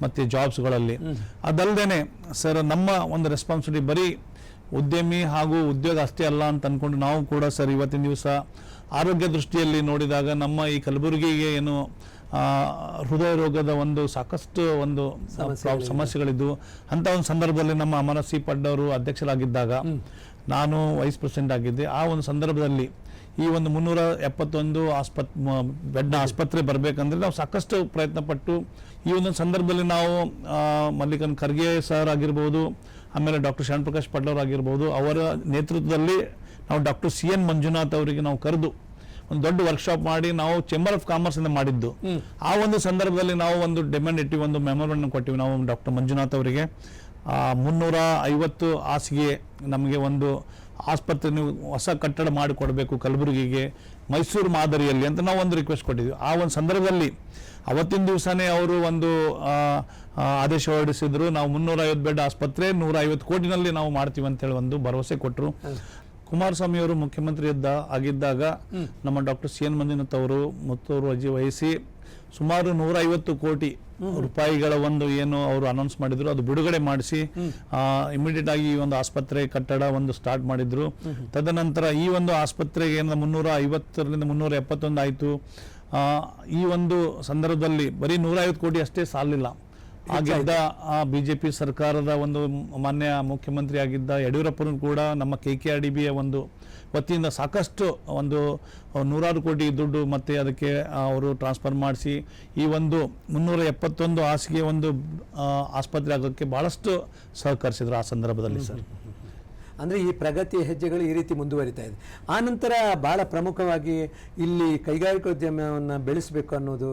ಮತ್ತು ಜಾಬ್ಸ್ಗಳಲ್ಲಿ ಅದಲ್ಲದೆ ಸರ್ ನಮ್ಮ ಒಂದು ರೆಸ್ಪಾನ್ಸಿಬಿಲಿಟಿ ಬರೀ ಉದ್ಯಮಿ ಹಾಗೂ ಉದ್ಯೋಗ ಅಷ್ಟೇ ಅಲ್ಲ ಅಂತ ಅಂದ್ಕೊಂಡು ನಾವು ಕೂಡ ಸರ್ ಇವತ್ತಿನ ದಿವಸ ಆರೋಗ್ಯ ದೃಷ್ಟಿಯಲ್ಲಿ ನೋಡಿದಾಗ ನಮ್ಮ ಈ ಕಲಬುರಗಿಗೆ ಏನು ಹೃದಯ ರೋಗದ ಒಂದು ಸಾಕಷ್ಟು ಒಂದು ಸಮಸ್ಯೆಗಳಿದೆ. ಸಮಸ್ಯೆಗಳಿದ್ದು. ಅಂತ ಒಂದು ಸಂದರ್ಭದಲ್ಲಿ ನಮ್ಮ ಅಮರ ಸಿ ಪಡ್ಡವರು ಅಧ್ಯಕ್ಷರಾಗಿದ್ದಾಗ ನಾನು ವೈಸ್ ಪ್ರೆಸಿಡೆಂಟ್ ಆಗಿದ್ದೆ. ಆ ಒಂದು ಸಂದರ್ಭದಲ್ಲಿ ಈ ಒಂದು ಮುನ್ನೂರ ಎಪ್ಪತ್ತೊಂದು ಆಸ್ಪತ್ ಬೆಡ್ ಬೆಡ್ನ ಆಸ್ಪತ್ರೆ ಬರಬೇಕಂದ್ರೆ ನಾವು ಸಾಕಷ್ಟು ಪ್ರಯತ್ನ ಪಟ್ಟು ಈ ಒಂದು ಸಂದರ್ಭದಲ್ಲಿ ನಾವು ಮಲ್ಲಿಕನ್ ಖರ್ಗೆ ಸರ್ ಆಗಿರ್ಬೋದು ಆಮೇಲೆ ಡಾಕ್ಟರ್ ಶ್ಯಾಮ್ ಪ್ರಕಾಶ್ ಪಡ್ಲವ್ರು ಆಗಿರ್ಬೋದು ಅವರ ನೇತೃತ್ವದಲ್ಲಿ ನಾವು ಡಾಕ್ಟರ್ ಸಿ ಎನ್ ಮಂಜುನಾಥ್ ಅವರಿಗೆ ನಾವು ಕರೆದು ಒಂದು ದೊಡ್ಡ ವರ್ಕ್ಶಾಪ್ ಮಾಡಿ ನಾವು ಚೇಂಬರ್ ಆಫ್ ಕಾಮರ್ಸ್ ಇಂದ ಮಾಡಿದ್ದು. ಆ ಒಂದು ಸಂದರ್ಭದಲ್ಲಿ ನಾವು ಒಂದು ಡಿಮ್ಯಾಂಡ್ ಇಟ್ಟಿವಿ ಒಂದು ಮೆಮೊರನ್ನು ಕೊಟ್ಟಿವಿ. ನಾವು ಡಾಕ್ಟರ್ ಮಂಜುನಾಥ್ ಅವರಿಗೆ. ಮುನ್ನೂರ ಐವತ್ತು ಹಾಸಿಗೆ ನಮಗೆ ಒಂದು ಆಸ್ಪತ್ರೆ ನೀವು ಹೊಸ ಕಟ್ಟಡ ಮಾಡಿ ಕೊಡಬೇಕು ಕಲಬುರಗಿಗೆ ಮೈಸೂರು ಮಾದರಿಯಲ್ಲಿ ಅಂತ ನಾವು ಒಂದು ರಿಕ್ವೆಸ್ಟ್ ಕೊಟ್ಟಿದ್ವಿ. ಆ ಒಂದು ಸಂದರ್ಭದಲ್ಲಿ ಅವತ್ತಿನ ದಿವಸನೇ ಅವರು ಒಂದು ಆದೇಶ ಹೊರಡಿಸಿದ್ರು. ನಾವು ಮುನ್ನೂರ ಐವತ್ತು ಬೆಡ್ ಆಸ್ಪತ್ರೆ ನೂರ ಐವತ್ತು ಕೋಟಿನಲ್ಲಿ ನಾವು ಮಾಡ್ತೀವಿ ಅಂತೇಳಿ ಒಂದು ಭರವಸೆ ಕೊಟ್ಟರು ಕುಮಾರಸ್ವಾಮಿ ಅವರು ಮುಖ್ಯಮಂತ್ರಿ ಇದ್ದ ಆಗಿದ್ದಾಗ ನಮ್ಮ ಡಾಕ್ಟರ್ ಸಿ ಎನ್ ಮಂಜುನಾಥ್ ಅವರು ಮುತ್ತೂರು ಅಜ್ಜಿ ವಹಿಸಿ ಸುಮಾರು ನೂರ ಐವತ್ತು ಕೋಟಿ ರೂಪಾಯಿಗಳ ಒಂದು ಏನು ಅವರು ಅನೌನ್ಸ್ ಮಾಡಿದ್ರು ಅದು ಬಿಡುಗಡೆ ಮಾಡಿಸಿ ಇಮಿಡಿಯೇಟ್ ಆಗಿ ಈ ಒಂದು ಆಸ್ಪತ್ರೆ ಕಟ್ಟಡ ಒಂದು ಸ್ಟಾರ್ಟ್ ಮಾಡಿದ್ರು. ತದನಂತರ ಈ ಒಂದು ಆಸ್ಪತ್ರೆಗೆ ಏನಂದ್ರೆ ಮುನ್ನೂರ ಐವತ್ತರಿಂದ ಮುನ್ನೂರ ಎಪ್ಪತ್ತೊಂದು ಆಯಿತು ಈ ಒಂದು ಸಂದರ್ಭದಲ್ಲಿ ಬರೀ ನೂರ ಐವತ್ತು ಕೋಟಿ ಅಷ್ಟೇ ಸಾಲಿಲ್ಲ ಆಗಿದ್ದ ಬಿಜೆಪಿ. ಸರ್ಕಾರದ ಒಂದು ಮಾನ್ಯ ಮುಖ್ಯಮಂತ್ರಿ ಆಗಿದ್ದ ಯಡಿಯೂರಪ್ಪನು ಕೂಡ ನಮ್ಮ ಕೆ ಕೆ ಆರ್ ಡಿ ಬಿಯ ಒಂದು ವತಿಯಿಂದ ಸಾಕಷ್ಟು ಒಂದು ನೂರಾರು ಕೋಟಿ ದುಡ್ಡು ಮತ್ತೆ ಅದಕ್ಕೆ ಅವರು ಟ್ರಾನ್ಸ್ಫರ್ ಮಾಡಿಸಿ ಈ ಒಂದು ಮುನ್ನೂರ ಎಪ್ಪತ್ತೊಂದು ಹಾಸಿಗೆ ಒಂದು ಆಸ್ಪತ್ರೆ ಆಗೋಕ್ಕೆ ಭಾಳಷ್ಟು ಸಹಕರಿಸಿದ್ರು ಆ ಸಂದರ್ಭದಲ್ಲಿ ಸರ್. ಅಂದರೆ ಈ ಪ್ರಗತಿಯ ಹೆಜ್ಜೆಗಳು ಈ ರೀತಿ ಮುಂದುವರಿತಾ ಇದೆ. ಆ ನಂತರ ಭಾಳ ಪ್ರಮುಖವಾಗಿ ಇಲ್ಲಿ ಕೈಗಾರಿಕೋದ್ಯಮವನ್ನು ಬೆಳೆಸಬೇಕು ಅನ್ನೋದು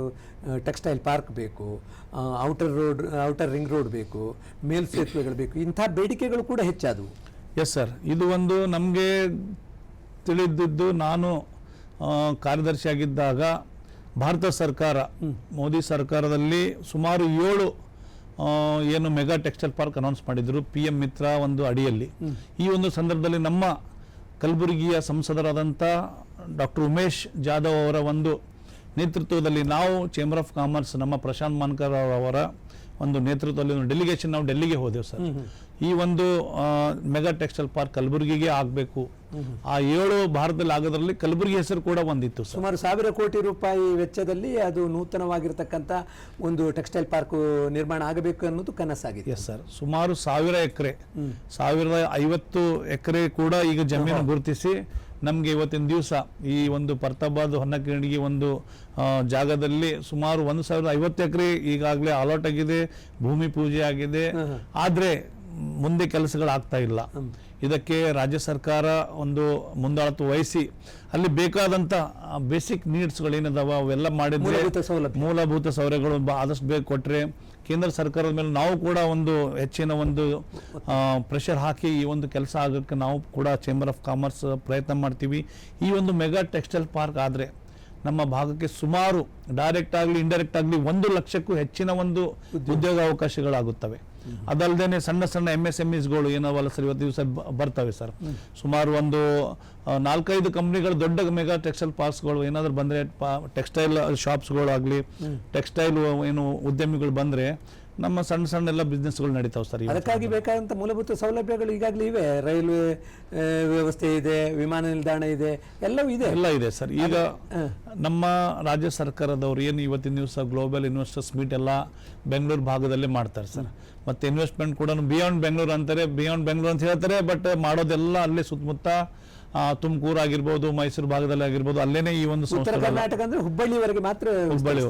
ಟೆಕ್ಸ್ಟೈಲ್ ಪಾರ್ಕ್ ಬೇಕು outer road outer ring road ಬೇಕು ಮೇಲ್ ಸೇತುವೆಗಳು ಬೇಕು ಇಂಥ ಬೇಡಿಕೆಗಳು ಕೂಡ ಹೆಚ್ಚಾದವು. ಎಸ್ ಸರ್ ಇದು ಒಂದು ನಮಗೆ ತಿಳಿದಿದ್ದು ನಾನು ಕಾರ್ಯದರ್ಶಿಯಾಗಿದ್ದಾಗ ಭಾರತ ಸರ್ಕಾರ ಮೋದಿ ಸರ್ಕಾರದಲ್ಲಿ ಸುಮಾರು ಏಳು ಏನು ಮೆಗಾ ಟೆಕ್ಸ್ಟೈಲ್ ಪಾರ್ಕ್ ಅನೌನ್ಸ್ ಮಾಡಿದ್ರು. ಪಿ ಎಂ ಮಿತ್ರ ಒಂದು ಅಡಿಯಲ್ಲಿ. ಈ ಒಂದು ಸಂದರ್ಭದಲ್ಲಿ ನಮ್ಮ ಕಲಬುರಗಿಯ ಸಂಸದರಾದಂಥ ಡಾಕ್ಟರ್ ಉಮೇಶ್ ಜಾಧವ್ ಅವರ ಒಂದು ನೇತೃತ್ವದಲ್ಲಿ ನಾವು ಚೇಂಬರ್ ಆಫ್ ಕಾಮರ್ಸ್ ನಮ್ಮ ಪ್ರಶಾಂತ್ ಮಾನ್ಕರ್ ಅವರ ಒಂದು ನೇತೃತ್ವದಲ್ಲಿ ಒಂದು ಡೆಲಿಗೇಷನ್ ನಾವು ಡೆಲ್ಲಿಗೆ ಹೋದೆವು ಸರ್. ಈ ಒಂದು ಮೆಗಾ ಟೆಕ್ಸ್ಟೈಲ್ ಪಾರ್ಕ್ ಕಲಬುರಗಿಗೆ ಆಗಬೇಕು. ಆ ಏಳು ಭಾರತದಲ್ಲಿ ಆಗೋದ್ರಲ್ಲಿ ಕಲಬುರಗಿ ಹೆಸರು ಕೂಡ ಒಂದಿತ್ತು ಸುಮಾರು ಸಾವಿರ ಕೋಟಿ ರೂಪಾಯಿ ವೆಚ್ಚದಲ್ಲಿ ಅದು ನೂತನವಾಗಿರ್ತಕ್ಕಂಥ ಒಂದು ಟೆಕ್ಸ್ಟೈಲ್ ಪಾರ್ಕ್ ನಿರ್ಮಾಣ ಆಗಬೇಕು ಅನ್ನೋದು ಕನಸಾಗಿದೆ. ಎಸ್ ಸರ್ ಸುಮಾರು ಸಾವಿರ ಎಕರೆ. ಸಾವಿರದ ಐವತ್ತು ಎಕರೆ ಕೂಡ ಈಗ ಜಮೀನು ಗುರುತಿಸಿ ನಮಗೆ ಇವತ್ತಿನ ದಿವಸ ಈ ಒಂದು ಪರ್ತಾಬಾದ್ ಹೊನ್ನಕಿರಣಿಗೆ ಒಂದು ಜಾಗದಲ್ಲಿ ಸುಮಾರು ಒಂದು ಸಾವಿರದ ಐವತ್ತು ಎಕರೆ ಈಗಾಗಲೇ ಅಲಾಟ್ ಆಗಿದೆ ಭೂಮಿ ಪೂಜೆ ಆಗಿದೆ. ಆದರೆ ಮುಂದೆ ಕೆಲಸಗಳಾಗ್ತಾ ಇಲ್ಲ. ಇದಕ್ಕೆ ರಾಜ್ಯ ಸರ್ಕಾರ ಒಂದು ಮುಂದಾಳತ್ವ ವಹಿಸಿ ಅಲ್ಲಿ ಬೇಕಾದಂಥ ಬೇಸಿಕ್ ನೀಡ್ಸ್ಗಳು ಏನಿದಾವ ಅವೆಲ್ಲ ಮಾಡಿದ್ರೆ ಮೂಲಭೂತ ಸೌಲಭ್ಯಗಳು ಆದಷ್ಟು ಬೇಗ ಕೊಟ್ಟರೆ ಕೇಂದ್ರ ಸರ್ಕಾರದ ಮೇಲೆ ನಾವು ಕೂಡ ಒಂದು ಹೆಚ್ಚಿನ ಒಂದು ಪ್ರೆಷರ್ ಹಾಕಿ ಈ ಒಂದು ಕೆಲಸ ಆಗೋಕ್ಕೆ ನಾವು ಕೂಡ ಚೇಂಬರ್ ಆಫ್ ಕಾಮರ್ಸ್ ಪ್ರಯತ್ನ ಮಾಡ್ತೀವಿ. ಈ ಒಂದು ಮೆಗಾ ಟೆಕ್ಸ್ಟೈಲ್ ಪಾರ್ಕ್ ಆದರೆ ನಮ್ಮ ಭಾಗಕ್ಕೆ ಸುಮಾರು ಡೈರೆಕ್ಟ್ ಆಗಲಿ ಇಂಡೈರೆಕ್ಟ್ ಆಗಲಿ ಒಂದು ಲಕ್ಷಕ್ಕೂ ಹೆಚ್ಚಿನ ಒಂದು ಉದ್ಯೋಗ. ಅವಕಾಶಗಳಾಗುತ್ತವೆ ಅದಲ್ಲದೆ ಸಣ್ಣ ಸಣ್ಣ ಎಂ ಎಸ್ ಎಂ ಇಸ್ಗಳು ಏನವಲ್ಲ ಸರ್ ಇವತ್ತು ದಿವಸ ಬರ್ತವೆ ಸರ್. ಸುಮಾರು ಒಂದು ನಾಲ್ಕೈದು ಕಂಪ್ನಿಗಳು ದೊಡ್ಡ ಮೆಗಾ ಟೆಕ್ಸ್ಟೈಲ್ ಪಾರ್ಕ್ಸ್ಗಳು ಏನಾದರೂ ಬಂದರೆ ಟೆಕ್ಸ್ಟೈಲ್ ಶಾಪ್ಸ್ಗಳಾಗಲಿ ಟೆಕ್ಸ್ಟೈಲ್ ಏನು ಉದ್ಯಮಿಗಳು ಬಂದರೆ ನಮ್ಮ ಸಣ್ಣ ಸಣ್ಣ ಎಲ್ಲ ಬಿಸ್ನೆಸ್ಗಳು ನಡೀತಾವೆ ಸರ್. ಅದಕ್ಕಾಗಿ ಬೇಕಾದಂಥ ಮೂಲಭೂತ ಸೌಲಭ್ಯಗಳು ಈಗಾಗಲೇ ಇವೆ. ರೈಲ್ವೆ ವ್ಯವಸ್ಥೆ ಇದೆ ವಿಮಾನ ನಿಲ್ದಾಣ ಇದೆ ಎಲ್ಲವೂ ಇದೆ. ಎಲ್ಲ ಇದೆ ಸರ್. ಈಗ ನಮ್ಮ ರಾಜ್ಯ ಸರ್ಕಾರದವರು ಏನು ಇವತ್ತಿನ ದಿವಸ ಗ್ಲೋಬಲ್ ಇನ್ವೆಸ್ಟರ್ಸ್ ಮೀಟ್ ಎಲ್ಲ ಬೆಂಗಳೂರು ಭಾಗದಲ್ಲೇ ಮಾಡ್ತಾರೆ ಸರ್. ಮತ್ತೆ ಇನ್ವೆಸ್ಟ್ಮೆಂಟ್ ಕೂಡ ಬಿಯಾಂಡ್ ಬೆಂಗಳೂರು ಅಂತಾರೆ ಬಿಯಾಂಡ್ ಬೆಂಗಳೂರು ಅಂತ ಹೇಳ್ತಾರೆ ಬಟ್ ಮಾಡೋದೆಲ್ಲ ಅಲ್ಲೇ ಸುತ್ತಮುತ್ತ ತುಮಕೂರು ಆಗಿರ್ಬೋದು ಮೈಸೂರು ಭಾಗದಲ್ಲಿ ಆಗಿರ್ಬೋದು ಅಲ್ಲೇ ಈ ಒಂದು ಉತ್ತರ ಕರ್ನಾಟಕ ಅಂದ್ರೆ ಹುಬ್ಬಳ್ಳಿವರೆಗೆ ಮಾತ್ರ ಹುಬ್ಬಳ್ಳಿ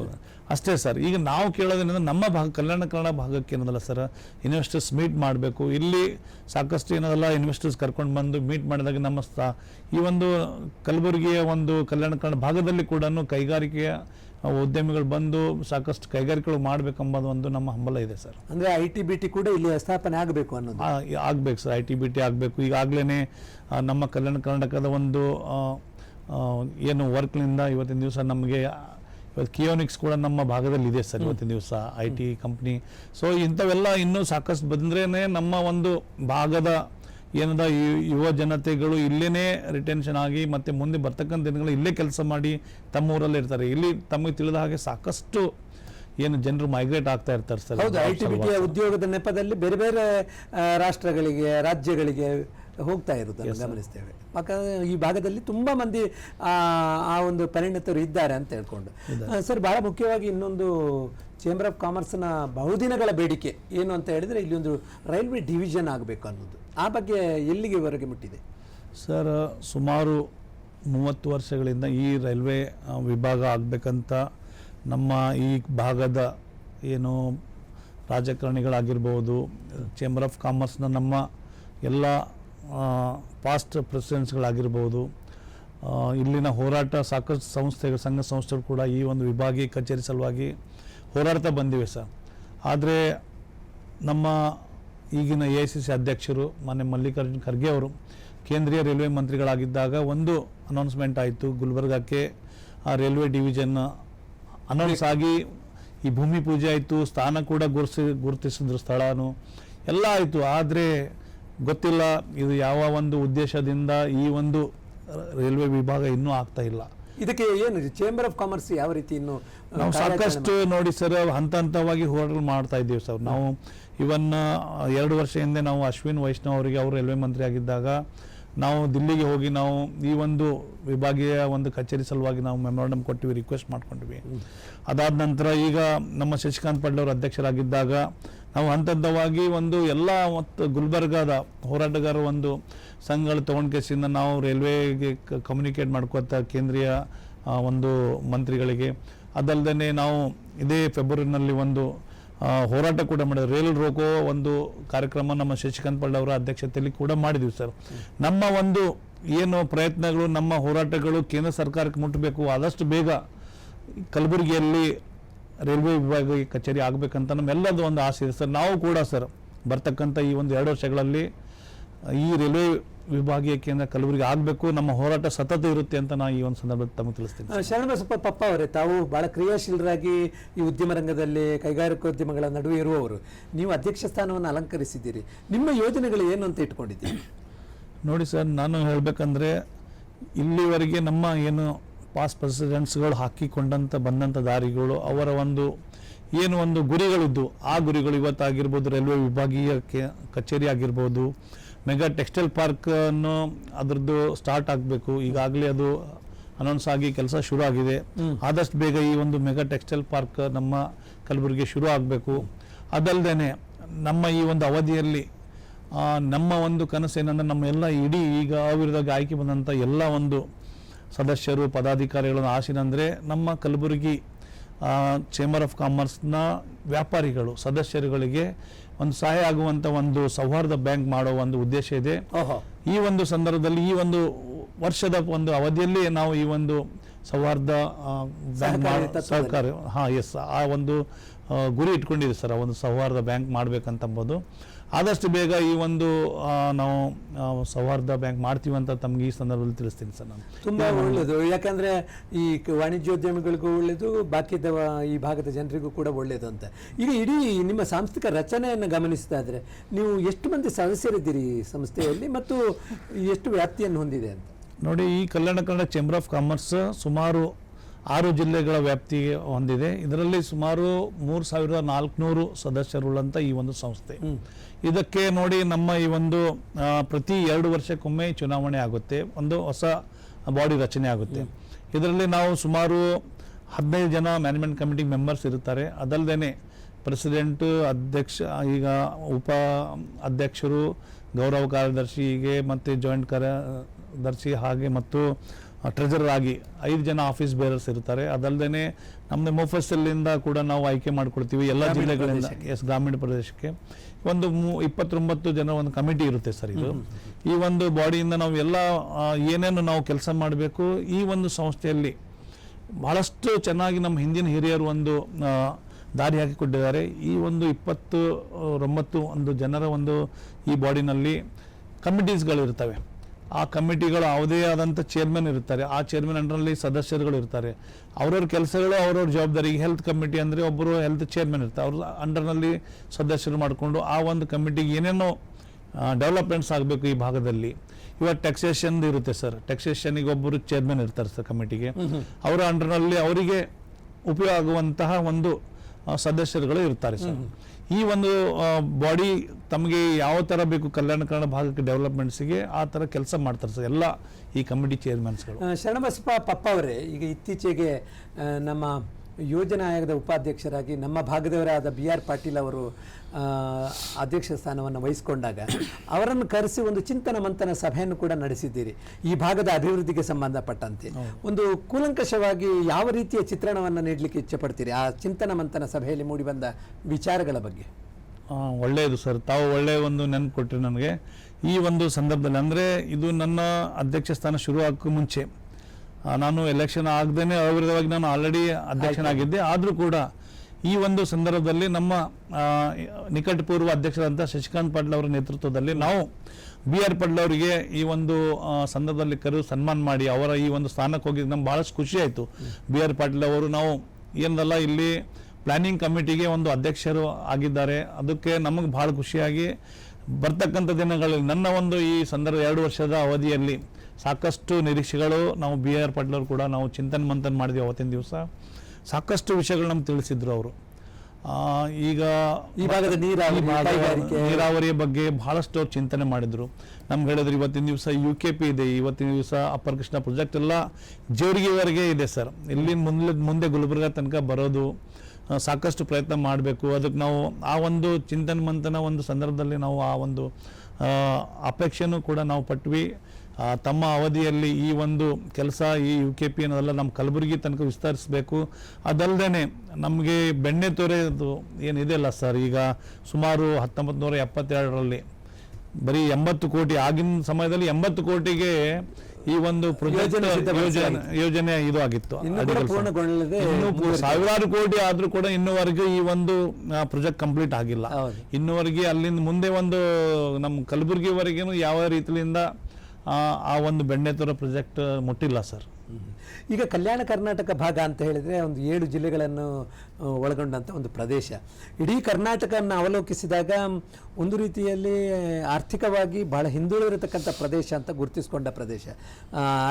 ಅಷ್ಟೇ ಸರ್. ಈಗ ನಾವು ಕೇಳೋದ್ರಿಂದ ನಮ್ಮ ಭಾಗ ಕಲ್ಯಾಣ ಕನ್ನಡ ಭಾಗಕ್ಕೆ ಏನದಲ್ಲ ಸರ್ ಇನ್ವೆಸ್ಟರ್ಸ್ ಮೀಟ್ ಮಾಡಬೇಕು. ಇಲ್ಲಿ ಸಾಕಷ್ಟು ಏನದಲ್ಲ ಇನ್ವೆಸ್ಟರ್ಸ್ ಕರ್ಕೊಂಡು ಬಂದು ಮೀಟ್ ಮಾಡಿದಾಗ ನಮ್ಮ ಸ್ಥ- ಈ ಒಂದು ಕಲಬುರಗಿಯ ಒಂದು ಕಲ್ಯಾಣ ಕನ್ನಡ ಭಾಗದಲ್ಲಿ ಕೂಡ ಕೈಗಾರಿಕೆಯ ಉದ್ಯಮಿಗಳು ಬಂದು ಸಾಕಷ್ಟು ಕೈಗಾರಿಕೆಗಳು ಮಾಡಬೇಕೆಂಬುದು ಒಂದು ನಮ್ಮ ಹಂಬಲ ಇದೆ ಸರ್. ಅಂದರೆ ಐ ಟಿ ಬಿ ಟಿ ಕೂಡ ಇಲ್ಲಿ ಸ್ಥಾಪನೆ ಆಗಬೇಕು ಅನ್ನೋದು. ಆಗಬೇಕು sir I T B T ಆಗಬೇಕು. ಈಗಾಗಲೇ ನಮ್ಮ ಕಲ್ಯಾಣ ಕರ್ನಾಟಕದ ಒಂದು ಏನು ವರ್ಕ್ನಿಂದ ಇವತ್ತಿನ ದಿವಸ ನಮಗೆ ಇವತ್ತು ಕಿಯೋನಿಕ್ಸ್ ಕೂಡ ನಮ್ಮ ಭಾಗದಲ್ಲಿ ಇದೆ ಸರ್ ಇವತ್ತಿನ ದಿವಸ ಐ ಟಿ ಕಂಪ್ನಿ ಸೊ ಇಂಥವೆಲ್ಲ ಇನ್ನೂ ಸಾಕಷ್ಟು ಬಂದ್ರೇ ನಮ್ಮ ಒಂದು ಭಾಗದ ಏನದ ಯುವ ಜನತೆಗಳು ಇಲ್ಲೇ ರಿಟೆನ್ಷನ್ ಆಗಿ ಮತ್ತೆ ಮುಂದೆ ಬರ್ತಕ್ಕಂಥ ದಿನಗಳು ಇಲ್ಲೇ ಕೆಲಸ ಮಾಡಿ ತಮ್ಮ ಊರಲ್ಲೇ ಇರ್ತಾರೆ. ಇಲ್ಲಿ ತಮಗೆ ತಿಳಿದ ಹಾಗೆ ಸಾಕಷ್ಟು ಏನು ಜನರು ಮೈಗ್ರೇಟ್ ಆಗ್ತಾ ಇರ್ತಾರೆ ಸರ್. ಹೌದು ಐ ಟಿ ಉದ್ಯೋಗದ ನೆಪದಲ್ಲಿ ಬೇರೆ ಬೇರೆ ರಾಷ್ಟ್ರಗಳಿಗೆ ರಾಜ್ಯಗಳಿಗೆ ಹೋಗ್ತಾ ಇರುವುದನ್ನು ಗಮನಿಸ್ತೇವೆ. ಯಾಕಂದ್ರೆ ಈ ಭಾಗದಲ್ಲಿ ತುಂಬಾ ಮಂದಿ ಆ ಒಂದು ಪರಿಣಿತರು ಇದ್ದಾರೆ ಅಂತ ಹೇಳ್ಕೊಂಡು. ಸರ್ ಬಹಳ ಮುಖ್ಯವಾಗಿ ಇನ್ನೊಂದು ಚೇಂಬರ್ ಆಫ್ ಕಾಮರ್ಸ್ನ ಬಹುದಿನಗಳ ಬೇಡಿಕೆ ಏನು ಅಂತ ಹೇಳಿದ್ರೆ ಇಲ್ಲಿ ಒಂದು ರೈಲ್ವೆ ಡಿವಿಷನ್ ಆಗಬೇಕು ಅನ್ನೋದು. ಆ ಬಗ್ಗೆ ಎಲ್ಲಿಗೆವರೆಗೆ ಮುಟ್ಟಿದೆ? ಸರ್ ಸುಮಾರು ಮೂವತ್ತು ವರ್ಷಗಳಿಂದ ಈ ರೈಲ್ವೆ ವಿಭಾಗ ಆಗಬೇಕಂತ ನಮ್ಮ ಈ ಭಾಗದ ಏನು ರಾಜಕಾರಣಿಗಳಾಗಿರ್ಬೋದು ಚೇಂಬರ್ ಆಫ್ ಕಾಮರ್ಸ್ನ ನಮ್ಮ ಎಲ್ಲ ಪಾಸ್ಟ್ ಪ್ರೆಸಿಡೆನ್ಸ್ಗಳಾಗಿರ್ಬೋದು ಇಲ್ಲಿನ ಹೋರಾಟ ಸಾಕಷ್ಟು ಸಂಸ್ಥೆಗಳು, ಸಂಘ ಸಂಸ್ಥೆಗಳು ಕೂಡ ಈ ಒಂದು ವಿಭಾಗೀಯ ಕಚೇರಿ ಸಲುವಾಗಿ ಹೋರಾಡ್ತಾ ಬಂದಿವೆ ಸರ್. ಆದರೆ ನಮ್ಮ ಈಗಿನ ಎ ಐ ಸಿ ಸಿ ಅಧ್ಯಕ್ಷರು, ಮಾನ್ಯ ಮಲ್ಲಿಕಾರ್ಜುನ್ ಖರ್ಗೆ ಅವರು ಕೇಂದ್ರೀಯ ರೈಲ್ವೆ ಮಂತ್ರಿಗಳಾಗಿದ್ದಾಗ ಒಂದು ಅನೌನ್ಸ್ಮೆಂಟ್ ಆಯಿತು. ಗುಲ್ಬರ್ಗಕ್ಕೆ ಆ ರೈಲ್ವೆ ಡಿವಿಷನ್ ಅನೌನ್ಸ್ ಆಗಿ ಈ ಭೂಮಿ ಪೂಜೆ ಆಯಿತು. ಸ್ಥಾನ ಕೂಡ ಗುರುಸಿ ಗುರುತಿಸಿದ್ರು ಸ್ಥಳನೂ. ಎಲ್ಲ ಆಯಿತು. ಆದರೆ ಗೊತ್ತಿಲ್ಲ ಇದು ಯಾವ ಒಂದು ಉದ್ದೇಶದಿಂದ ಈ ಒಂದು ರೈಲ್ವೆ ವಿಭಾಗ ಇನ್ನೂ ಆಗ್ತಾ ಇಲ್ಲ. ಇದಕ್ಕೆ ಏನು ಚೇಂಬರ್ ಆಫ್ ಕಾಮರ್ಸ್ ಯಾವ ರೀತಿ ಇನ್ನು ನಾವು ಸಾಕಷ್ಟು ನೋಡಿ ಸರ್ ಹಂತ ಹಂತವಾಗಿ ಹೋರಾಟ ಮಾಡ್ತಾ ಇದ್ದೀವಿ ಸರ್. ನಾವು ಇವನ್ ಎರಡು ವರ್ಷ ಹಿಂದೆ ನಾವು ಅಶ್ವಿನ್ ವೈಷ್ಣವ್ ಅವರಿಗೆ ಅವರು ರೈಲ್ವೆ ಮಂತ್ರಿ ಆಗಿದ್ದಾಗ ನಾವು ದಿಲ್ಲಿಗೆ ಹೋಗಿ ನಾವು ಈ ಒಂದು ವಿಭಾಗೀಯ ಒಂದು ಕಚೇರಿ ಸಲುವಾಗಿ ನಾವು ಮೆಮೊರಾಂಡಮ್ ಕೊಟ್ಟಿವಿ ರಿಕ್ವೆಸ್ಟ್ ಮಾಡ್ಕೊಂಡ್ವಿ. ಅದಾದ ನಂತರ ಈಗ ನಮ್ಮ ಶಶಿಕಾಂತ್ ಪಡ್ಲವರು ಅವರು ಅಧ್ಯಕ್ಷರಾಗಿದ್ದಾಗ ನಾವು ಹಂತ ಹಂತವಾಗಿ ಒಂದು ಎಲ್ಲ ಮತ್ತು ಗುಲ್ಬರ್ಗಾದ ಹೋರಾಟಗಾರರ ಒಂದು ಸಂಘಗಳು ತಗೊಂಡ್ ಕೇಸಿಂದ ನಾವು ರೈಲ್ವೆಗೆ ಕಮ್ಯುನಿಕೇಟ್ ಮಾಡ್ಕೋತ ಕೇಂದ್ರೀಯ ಒಂದು ಮಂತ್ರಿಗಳಿಗೆ. ಅದಲ್ಲದೆ ನಾವು ಇದೇ ಫೆಬ್ರವರಿನಲ್ಲಿ ಒಂದು ಹೋರಾಟ ಕೂಡ ಮಾಡಿದ್ವಿ. ರೈಲ್ ರೋಕೋ ಒಂದು ಕಾರ್ಯಕ್ರಮ ನಮ್ಮ ಶಶಿಕಾಂತ್ ಪಳ್ಳ ಅವರ ಅಧ್ಯಕ್ಷತೆಯಲ್ಲಿ ಕೂಡ ಮಾಡಿದ್ವಿ ಸರ್. ನಮ್ಮ ಒಂದು ಏನು ಪ್ರಯತ್ನಗಳು, ನಮ್ಮ ಹೋರಾಟಗಳು ಕೇಂದ್ರ ಸರ್ಕಾರಕ್ಕೆ ಮುಟ್ಟಬೇಕು, ಆದಷ್ಟು ಬೇಗ ಕಲಬುರಗಿಯಲ್ಲಿ ರೈಲ್ವೆ ವಿಭಾಗ ಕಚೇರಿ ಆಗಬೇಕಂತ ನಮ್ಮೆಲ್ಲರದು ಒಂದು ಆಸೆ ಇದೆ. ಸರ್ ನಾವು ಕೂಡ ಸರ್ ಬರ್ತಕ್ಕಂಥ ಈ ಒಂದು ಎರಡು ವರ್ಷಗಳಲ್ಲಿ ಈ ರೈಲ್ವೆ ವಿಭಾಗೀಯ ಕೇಂದ್ರ ಕಲಬುರಗಿ ಆಗಬೇಕು ನಮ್ಮ ಹೋರಾಟ ಸತತ ಇರುತ್ತೆ ಅಂತ ನಾನು ಈ ಒಂದು ಸಂದರ್ಭದಲ್ಲಿ ತಮಗೆ ತಿಳಿಸ್ತೀನಿ ಶರಣಬಸಪ್ಪ ಪಪ್ಪ ಅವರೇ ತಾವು ಬಹಳ ಕ್ರಿಯಾಶೀಲರಾಗಿ ಈ ಉದ್ಯಮ ರಂಗದಲ್ಲಿ ಕೈಗಾರಿಕೋದ್ಯಮಗಳ ನಡುವೆ ಇರುವವರು. ನೀವು ಅಧ್ಯಕ್ಷ ಸ್ಥಾನವನ್ನು ಅಲಂಕರಿಸಿದ್ದೀರಿ. ನಿಮ್ಮ ಯೋಜನೆಗಳು ಏನು ಅಂತ ಇಟ್ಕೊಂಡಿದ್ದೀರಿ? ನೋಡಿ ಸರ್ ನಾನು ಹೇಳಬೇಕಂದ್ರೆ ಇಲ್ಲಿವರೆಗೆ ನಮ್ಮ ಏನು ಪಾಸ್ ಪ್ರೆಸಿಡೆಂಟ್ಸ್ಗಳು ಹಾಕಿಕೊಂಡಂಥ ಬಂದಂಥ ದಾರಿಗಳು ಅವರ ಒಂದು ಏನು ಒಂದು ಗುರಿಗಳಿದ್ದು ಆ ಗುರಿಗಳು ಇವತ್ತಾಗಿರ್ಬೋದು ರೈಲ್ವೆ ವಿಭಾಗೀಯ ಕೆ- ಕಚೇರಿ ಆಗಿರ್ಬೋದು ಮೆಗಾ ಟೆಕ್ಸ್ಟೈಲ್ ಪಾರ್ಕನ್ನು ಅದರದ್ದು ಸ್ಟಾರ್ಟ್ ಆಗಬೇಕು ಈಗಾಗಲೇ ಅದು ಅನೌನ್ಸ್ ಆಗಿ ಕೆಲಸ ಶುರು ಆಗಿದೆ. ಆದಷ್ಟು ಬೇಗ ಈ ಒಂದು ಮೆಗಾ ಟೆಕ್ಸ್ಟೈಲ್ ಪಾರ್ಕ್ ನಮ್ಮ ಕಲಬುರಗಿ ಶುರು ಆಗಬೇಕು. ಅದಲ್ಲದೆ ನಮ್ಮ ಈ ಒಂದು ಅವಧಿಯಲ್ಲಿ ನಮ್ಮ ಒಂದು ಕನಸು ಏನಂದ್ರೆ ನಮ್ಮ ಎಲ್ಲ ಇಡೀ ಈಗ ಅವಿರದಾಗ ಆಯ್ಕೆ ಬಂದಂಥ ಎಲ್ಲ ಒಂದು ಸದಸ್ಯರು ಪದಾಧಿಕಾರಿಗಳನ್ನು ಆಶಿನಂದರೆ ನಮ್ಮ ಕಲಬುರಗಿ ಚೇಂಬರ್ ಆಫ್ ಕಾಮರ್ಸ್ನ ವ್ಯಾಪಾರಿಗಳು ಸದಸ್ಯರುಗಳಿಗೆ ಒಂದು ಸಹಾಯ ಆಗುವಂಥ ಒಂದು ಸೌಹಾರ್ದ ಬ್ಯಾಂಕ್ ಮಾಡೋ ಒಂದು ಉದ್ದೇಶ ಇದೆ. ಈ ಒಂದು ಸಂದರ್ಭದಲ್ಲಿ ಈ ಒಂದು ವರ್ಷದ ಒಂದು ಅವಧಿಯಲ್ಲಿ ನಾವು ಈ ಒಂದು ಸೌಹಾರ್ದ ಬ್ಯಾಂಕ್ ಸರ್ಕಾರ ಹಾಂ. ಎಸ್ ಆ ಒಂದು ಗುರಿ ಇಟ್ಕೊಂಡಿದೆ ಸರ್ ಆ ಒಂದು ಸೌಹಾರ್ದ ಬ್ಯಾಂಕ್ ಮಾಡ್ಬೇಕಂತಂಬೋದು ಆದಷ್ಟು ಬೇಗ ಈ ಒಂದು ನಾವು ಸೌಹಾರ್ದ ಬ್ಯಾಂಕ್ ಮಾಡ್ತೀವಿ ಅಂತ ತಮ್ಗೆ ಈ ಸಂದರ್ಭದಲ್ಲಿ ತಿಳಿಸ್ತೀನಿ ಸರ್ ನಾನು. ತುಂಬಾ ಒಳ್ಳೆಯದು ಯಾಕಂದ್ರೆ ಈ ವಾಣಿಜ್ಯೋದ್ಯಮಿಗಳಿಗೂ ಒಳ್ಳೆಯದು ಬಾಕಿದ ಈ ಭಾಗದ ಜನರಿಗೂ ಕೂಡ ಒಳ್ಳೆಯದು ಅಂತ. ಈಗ ಇಡೀ ನಿಮ್ಮ ಸಾಂಸ್ಥಿಕ ರಚನೆಯನ್ನು ಗಮನಿಸ್ತಾ ಇದ್ರೆ ನೀವು ಎಷ್ಟು ಮಂದಿ ಸದಸ್ಯರಿದ್ದೀರಿ ಈ ಸಂಸ್ಥೆಯಲ್ಲಿ ಮತ್ತು ಎಷ್ಟು ವ್ಯಾಪ್ತಿಯನ್ನು ಹೊಂದಿದೆ ಅಂತ? ನೋಡಿ ಈ Kalyana Kannada chamber of commerce ಸುಮಾರು ಆರು ಜಿಲ್ಲೆಗಳ ವ್ಯಾಪ್ತಿ ಹೊಂದಿದೆ. ಇದರಲ್ಲಿ ಸುಮಾರು ಮೂರು ಸಾವಿರದ ನಾಲ್ಕುನೂರು ಸದಸ್ಯರುಳ್ಳಂಥ ಈ ಒಂದು ಸಂಸ್ಥೆ. ಇದಕ್ಕೆ ನೋಡಿ ನಮ್ಮ ಈ ಒಂದು ಪ್ರತಿ ಎರಡು ವರ್ಷಕ್ಕೊಮ್ಮೆ ಚುನಾವಣೆ ಆಗುತ್ತೆ. ಒಂದು ಹೊಸ ಬಾಡಿ ರಚನೆ ಆಗುತ್ತೆ. ಇದರಲ್ಲಿ ನಾವು ಸುಮಾರು ಹದಿನೈದು ಜನ ಮ್ಯಾನೇಜ್ಮೆಂಟ್ ಕಮಿಟಿ ಮೆಂಬರ್ಸ್ ಇರುತ್ತಾರೆ. ಅದಲ್ಲದೆ ಪ್ರೆಸಿಡೆಂಟ್ ಅಧ್ಯಕ್ಷ ಈಗ ಉಪ ಅಧ್ಯಕ್ಷರು ಗೌರವ ಕಾರ್ಯದರ್ಶಿಗೆ ಮತ್ತು ಜಾಯಿಂಟ್ ಕಾರ್ಯದರ್ಶಿ ಹಾಗೆ ಮತ್ತು ಟ್ರೆಜರರ್ ಆಗಿ ಐದು ಜನ ಆಫೀಸ್ ಬೇರರ್ಸ್ ಇರ್ತಾರೆ. ಅದಲ್ಲದೆ ನಮ್ಮದು ಮೊಫಸಲ್ಲಿಂದ ಕೂಡ ನಾವು ಆಯ್ಕೆ ಮಾಡಿಕೊಡ್ತೀವಿ ಎಲ್ಲ ಜಿಲ್ಲೆಗಳಿಂದ. ಎಸ್ ಗ್ರಾಮೀಣ ಪ್ರದೇಶಕ್ಕೆ. ಒಂದು ಮೂ- ಇಪ್ಪತ್ತೊಂಬತ್ತು ಜನ ಒಂದು ಕಮಿಟಿ ಇರುತ್ತೆ ಸರ್ ಇದು. ಈ ಒಂದು ಬಾಡಿಯಿಂದ ನಾವು ಎಲ್ಲ ಏನೇನು ನಾವು ಕೆಲಸ ಮಾಡಬೇಕು ಈ ಒಂದು ಸಂಸ್ಥೆಯಲ್ಲಿ ಭಾಳಷ್ಟು ಚೆನ್ನಾಗಿ ನಮ್ಮ ಹಿಂದಿನ ಹಿರಿಯರು ಒಂದು ದಾರಿ ಹಾಕಿಕೊಟ್ಟಿದ್ದಾರೆ. ಈ ಒಂದು ಇಪ್ಪತ್ತು ಒಂಬತ್ತು ಒಂದು ಜನರ ಒಂದು ಈ ಬಾಡಿನಲ್ಲಿ ಕಮಿಟೀಸ್ಗಳು ಇರ್ತವೆ ಆ ಕಮಿಟಿಗಳು ಯಾವುದೇ ಆದಂಥ ಚೇರ್ಮನ್ ಇರ್ತಾರೆ. ಆ ಚೇರ್ಮನ್ ಅಂಡ್ರಲ್ಲಿ ಸದಸ್ಯರುಗಳು ಇರ್ತಾರೆ. ಅವ್ರವ್ರ ಕೆಲಸಗಳು ಅವ್ರವ್ರ ಜವಾಬ್ದಾರಿ. ಹೆಲ್ತ್ ಕಮಿಟಿ ಅಂದರೆ ಒಬ್ಬರು ಹೆಲ್ತ್ ಚೇರ್ಮನ್ ಇರ್ತಾರೆ. ಅವ್ರ ಅಂಡರ್ನಲ್ಲಿ ಸದಸ್ಯರು ಮಾಡಿಕೊಂಡು ಆ ಒಂದು ಕಮಿಟಿಗೆ ಏನೇನೋ ಡೆವಲಪ್ಮೆಂಟ್ಸ್ ಆಗಬೇಕು ಈ ಭಾಗದಲ್ಲಿ. ಇವಾಗ ಟ್ಯಾಕ್ಸೇಷನ್ ಇರುತ್ತೆ ಸರ್ ಟ್ಯಾಕ್ಸೇಷನ್ಗೆ ಒಬ್ಬರು ಚೇರ್ಮನ್ ಇರ್ತಾರೆ ಸರ್ ಕಮಿಟಿಗೆ ಅವರ ಅಂಡರ್ನಲ್ಲಿ ಅವರಿಗೆ ಉಪಯೋಗ ಆಗುವಂತಹ ಒಂದು ಸದಸ್ಯರುಗಳು ಇರ್ತಾರೆ ಸರ್ ಈ ಒಂದು ಬಾಡಿ ತಮಗೆ ಯಾವ ಥರ ಬೇಕು ಕಲ್ಯಾಣ ಕನ್ನಡ ಭಾಗಕ್ಕೆ ಡೆವಲಪ್ಮೆಂಟ್ಸಿಗೆ ಆ ಥರ ಕೆಲಸ ಮಾಡ್ತಾರೆ ಸರ್, ಎಲ್ಲ ಈ ಕಮಿಟಿ ಚೇರ್ಮನ್ಸ್ಗಳು ಶರಣಬಸಪ್ಪ ಪಪ್ಪ ಅವರೇ, ಈಗ ಇತ್ತೀಚೆಗೆ ನಮ್ಮ ಯೋಜನಾ ಆಯೋಗದ ಉಪಾಧ್ಯಕ್ಷರಾಗಿ ನಮ್ಮ ಭಾಗದವರಾದ ಬಿ ಆರ್ ಪಾಟೀಲ್ ಅವರು ಅಧ್ಯಕ್ಷ ಸ್ಥಾನವನ್ನು ವಹಿಸಿಕೊಂಡಾಗ ಅವರನ್ನು ಕರೆಸಿ ಒಂದು ಚಿಂತನ ಮಂಥನ ಸಭೆಯನ್ನು ಕೂಡ ನಡೆಸಿದ್ದೀರಿ. ಈ ಭಾಗದ ಅಭಿವೃದ್ಧಿಗೆ ಸಂಬಂಧಪಟ್ಟಂತೆ. ಒಂದು ಕೂಲಂಕಷವಾಗಿ ಯಾವ ರೀತಿಯ ಚಿತ್ರಣವನ್ನು ನೀಡಲಿಕ್ಕೆ ಇಚ್ಛೆಪಡ್ತೀರಿ? ಆ ಚಿಂತನ ಮಂಥನ ಸಭೆಯಲ್ಲಿ ಮೂಡಿಬಂದ ವಿಚಾರಗಳ ಬಗ್ಗೆ. ಒಳ್ಳೆಯದು ಸರ್. ತಾವು ಒಳ್ಳೆಯ ಒಂದು ನೆನಪು ಕೊಟ್ಟರೆ ನನಗೆ ಈ ಒಂದು ಸಂದರ್ಭದಲ್ಲಿ ಅಂದರೆ ಇದು ನನ್ನ ಅಧ್ಯಕ್ಷ ಸ್ಥಾನ ಶುರು ಆಗೋಕ್ಕೂ ಮುಂಚೆ ನಾನು ಎಲೆಕ್ಷನ್ ಆಗದೇನೆ ಅವಿರೋಧವಾಗಿ ನಾನು ಆಲ್ರೆಡಿ ಅಧ್ಯಕ್ಷನಾಗಿದ್ದೆ. ಆದರೂ ಕೂಡ ಈ ಒಂದು ಸಂದರ್ಭದಲ್ಲಿ ನಮ್ಮ ನಿಕಟಪೂರ್ವ ಅಧ್ಯಕ್ಷರಾದಂಥ ಶಶಿಕಾಂತ್ ಪಾಟೀಲ್ ಅವರ ನೇತೃತ್ವದಲ್ಲಿ ನಾವು ಬಿ ಆರ್ ಪಾಟೀಲ್ ಅವರಿಗೆ ಈ ಒಂದು ಸಂದರ್ಭದಲ್ಲಿ ಕರೆದು ಸನ್ಮಾನ ಮಾಡಿ ಅವರ ಈ ಒಂದು ಸ್ಥಾನಕ್ಕೆ ಹೋಗಿದ್ದು ನಮ್ಗೆ ಭಾಳಷ್ಟು ಖುಷಿ ಆಯಿತು. ಬಿ ಆರ್ ಪಾಟೀಲ್ ಅವರು ನಾವು ಏನಲ್ಲ ಇಲ್ಲಿ ಪ್ಲಾನಿಂಗ್ ಕಮಿಟಿಗೆ ಒಂದು ಅಧ್ಯಕ್ಷರು ಆಗಿದ್ದಾರೆ. ಅದಕ್ಕೆ ನಮಗೆ ಭಾಳ ಖುಷಿಯಾಗಿ ಬರ್ತಕ್ಕಂಥ ದಿನಗಳಲ್ಲಿ ನನ್ನ ಒಂದು ಈ ಸಂದರ್ಭ ಎರಡು ವರ್ಷದ ಅವಧಿಯಲ್ಲಿ ಸಾಕಷ್ಟು ನಿರೀಕ್ಷೆಗಳು ನಾವು ಬಿ ಆರ್ ಪಾಟೀಲ್ ಅವರು ಕೂಡ ನಾವು ಚಿಂತನ ಮಂಥನ್ ಮಾಡಿದ್ವಿ ಅವತ್ತಿನ ದಿವಸ. ಸಾಕಷ್ಟು ವಿಷಯಗಳು ನಮ್ಗೆ ತಿಳಿಸಿದ್ರು ಅವರು. ಈಗ ಈ ಭಾಗದ. ನೀರಾವರಿಯ ಬಗ್ಗೆ ಬಹಳಷ್ಟು ಅವ್ರು ಚಿಂತನೆ ಮಾಡಿದ್ರು. ನಮ್ಗೆ ಹೇಳಿದ್ರು ಇವತ್ತಿನ ದಿವಸ ಯು ಕೆ ಪಿ ಇದೆ ಇವತ್ತಿನ ದಿವಸ ಅಪ್ಪರ್ ಕೃಷ್ಣ ಪ್ರಾಜೆಕ್ಟ್ ಎಲ್ಲ ಜೇವರಿಗೆವರೆಗೆ ಇದೆ ಸರ್. ಇಲ್ಲಿ ಮುಂದೆ ಮುಂದೆ ಗುಲ್ಬರ್ಗ ತನಕ ಬರೋದು ಸಾಕಷ್ಟು ಪ್ರಯತ್ನ ಮಾಡಬೇಕು. ಅದಕ್ಕೆ ನಾವು ಆ ಒಂದು ಚಿಂತನೆ ಮಂಥನ ಒಂದು ಸಂದರ್ಭದಲ್ಲಿ ನಾವು ಆ ಒಂದು ಅಪೇಕ್ಷೆನೂ ಕೂಡ ನಾವು ಪಟ್ವಿ. ತಮ್ಮ ಅವಧಿಯಲ್ಲಿ ಈ ಒಂದು ಕೆಲಸ ಈ ಯು ಕೆ ಪಿ ಅನ್ನೋದೆಲ್ಲ ನಮ್ಮ ಕಲಬುರಗಿ ತನಕ ವಿಸ್ತರಿಸಬೇಕು. ಅದಲ್ಲದೆ ನಮಗೆ ಬೆಣ್ಣೆ ತೊರೆದು ಏನಿದೆಯಲ್ಲ ಸರ್ ಈಗ ಸುಮಾರು ಹತ್ತೊಂಬತ್ತು ನೂರ ಎಪ್ಪತ್ತೆರಡರಲ್ಲಿ ಬರೀ ಎಂಬತ್ತು ಕೋಟಿ ಆಗಿನ ಸಮಯದಲ್ಲಿ ಎಂಬತ್ತು ಕೋಟಿಗೆ ಈ ಒಂದು ಯೋಜನೆ ಯೋಜನೆ ಇದು ಆಗಿತ್ತು ಸಾವಿರಾರು ಕೋಟಿ ಆದ್ರೂ ಕೂಡ ಇನ್ನೂವರೆಗೂ ಈ ಒಂದು ಪ್ರಾಜೆಕ್ಟ್ ಕಂಪ್ಲೀಟ್ ಆಗಿಲ್ಲ. ಇನ್ನುವರೆಗೆ ಅಲ್ಲಿಂದ ಮುಂದೆ ಒಂದು ನಮ್ಮ ಕಲಬುರಗಿವರೆಗೇನು ಯಾವ ರೀತಿಯಿಂದ ಆ, ಒಂದು ಬೆಣ್ಣೆ ತರೋ ಪ್ರಾಜೆಕ್ಟ್ ಮುಟ್ಟಿಲ್ಲ ಸರ್ ಈಗ ಕಲ್ಯಾಣ ಕರ್ನಾಟಕ ಭಾಗ ಅಂತ ಹೇಳಿದರೆ ಒಂದು ಏಳು ಜಿಲ್ಲೆಗಳನ್ನು ಒಳಗೊಂಡಂಥ ಒಂದು ಪ್ರದೇಶ. ಇಡೀ ಕರ್ನಾಟಕವನ್ನು ಅವಲೋಕಿಸಿದಾಗ ಒಂದು ರೀತಿಯಲ್ಲಿ ಆರ್ಥಿಕವಾಗಿ ಬಹಳ ಹಿಂದುಳಿದಿರತಕ್ಕಂಥ ಪ್ರದೇಶ ಅಂತ ಗುರುತಿಸಿಕೊಂಡ ಪ್ರದೇಶ.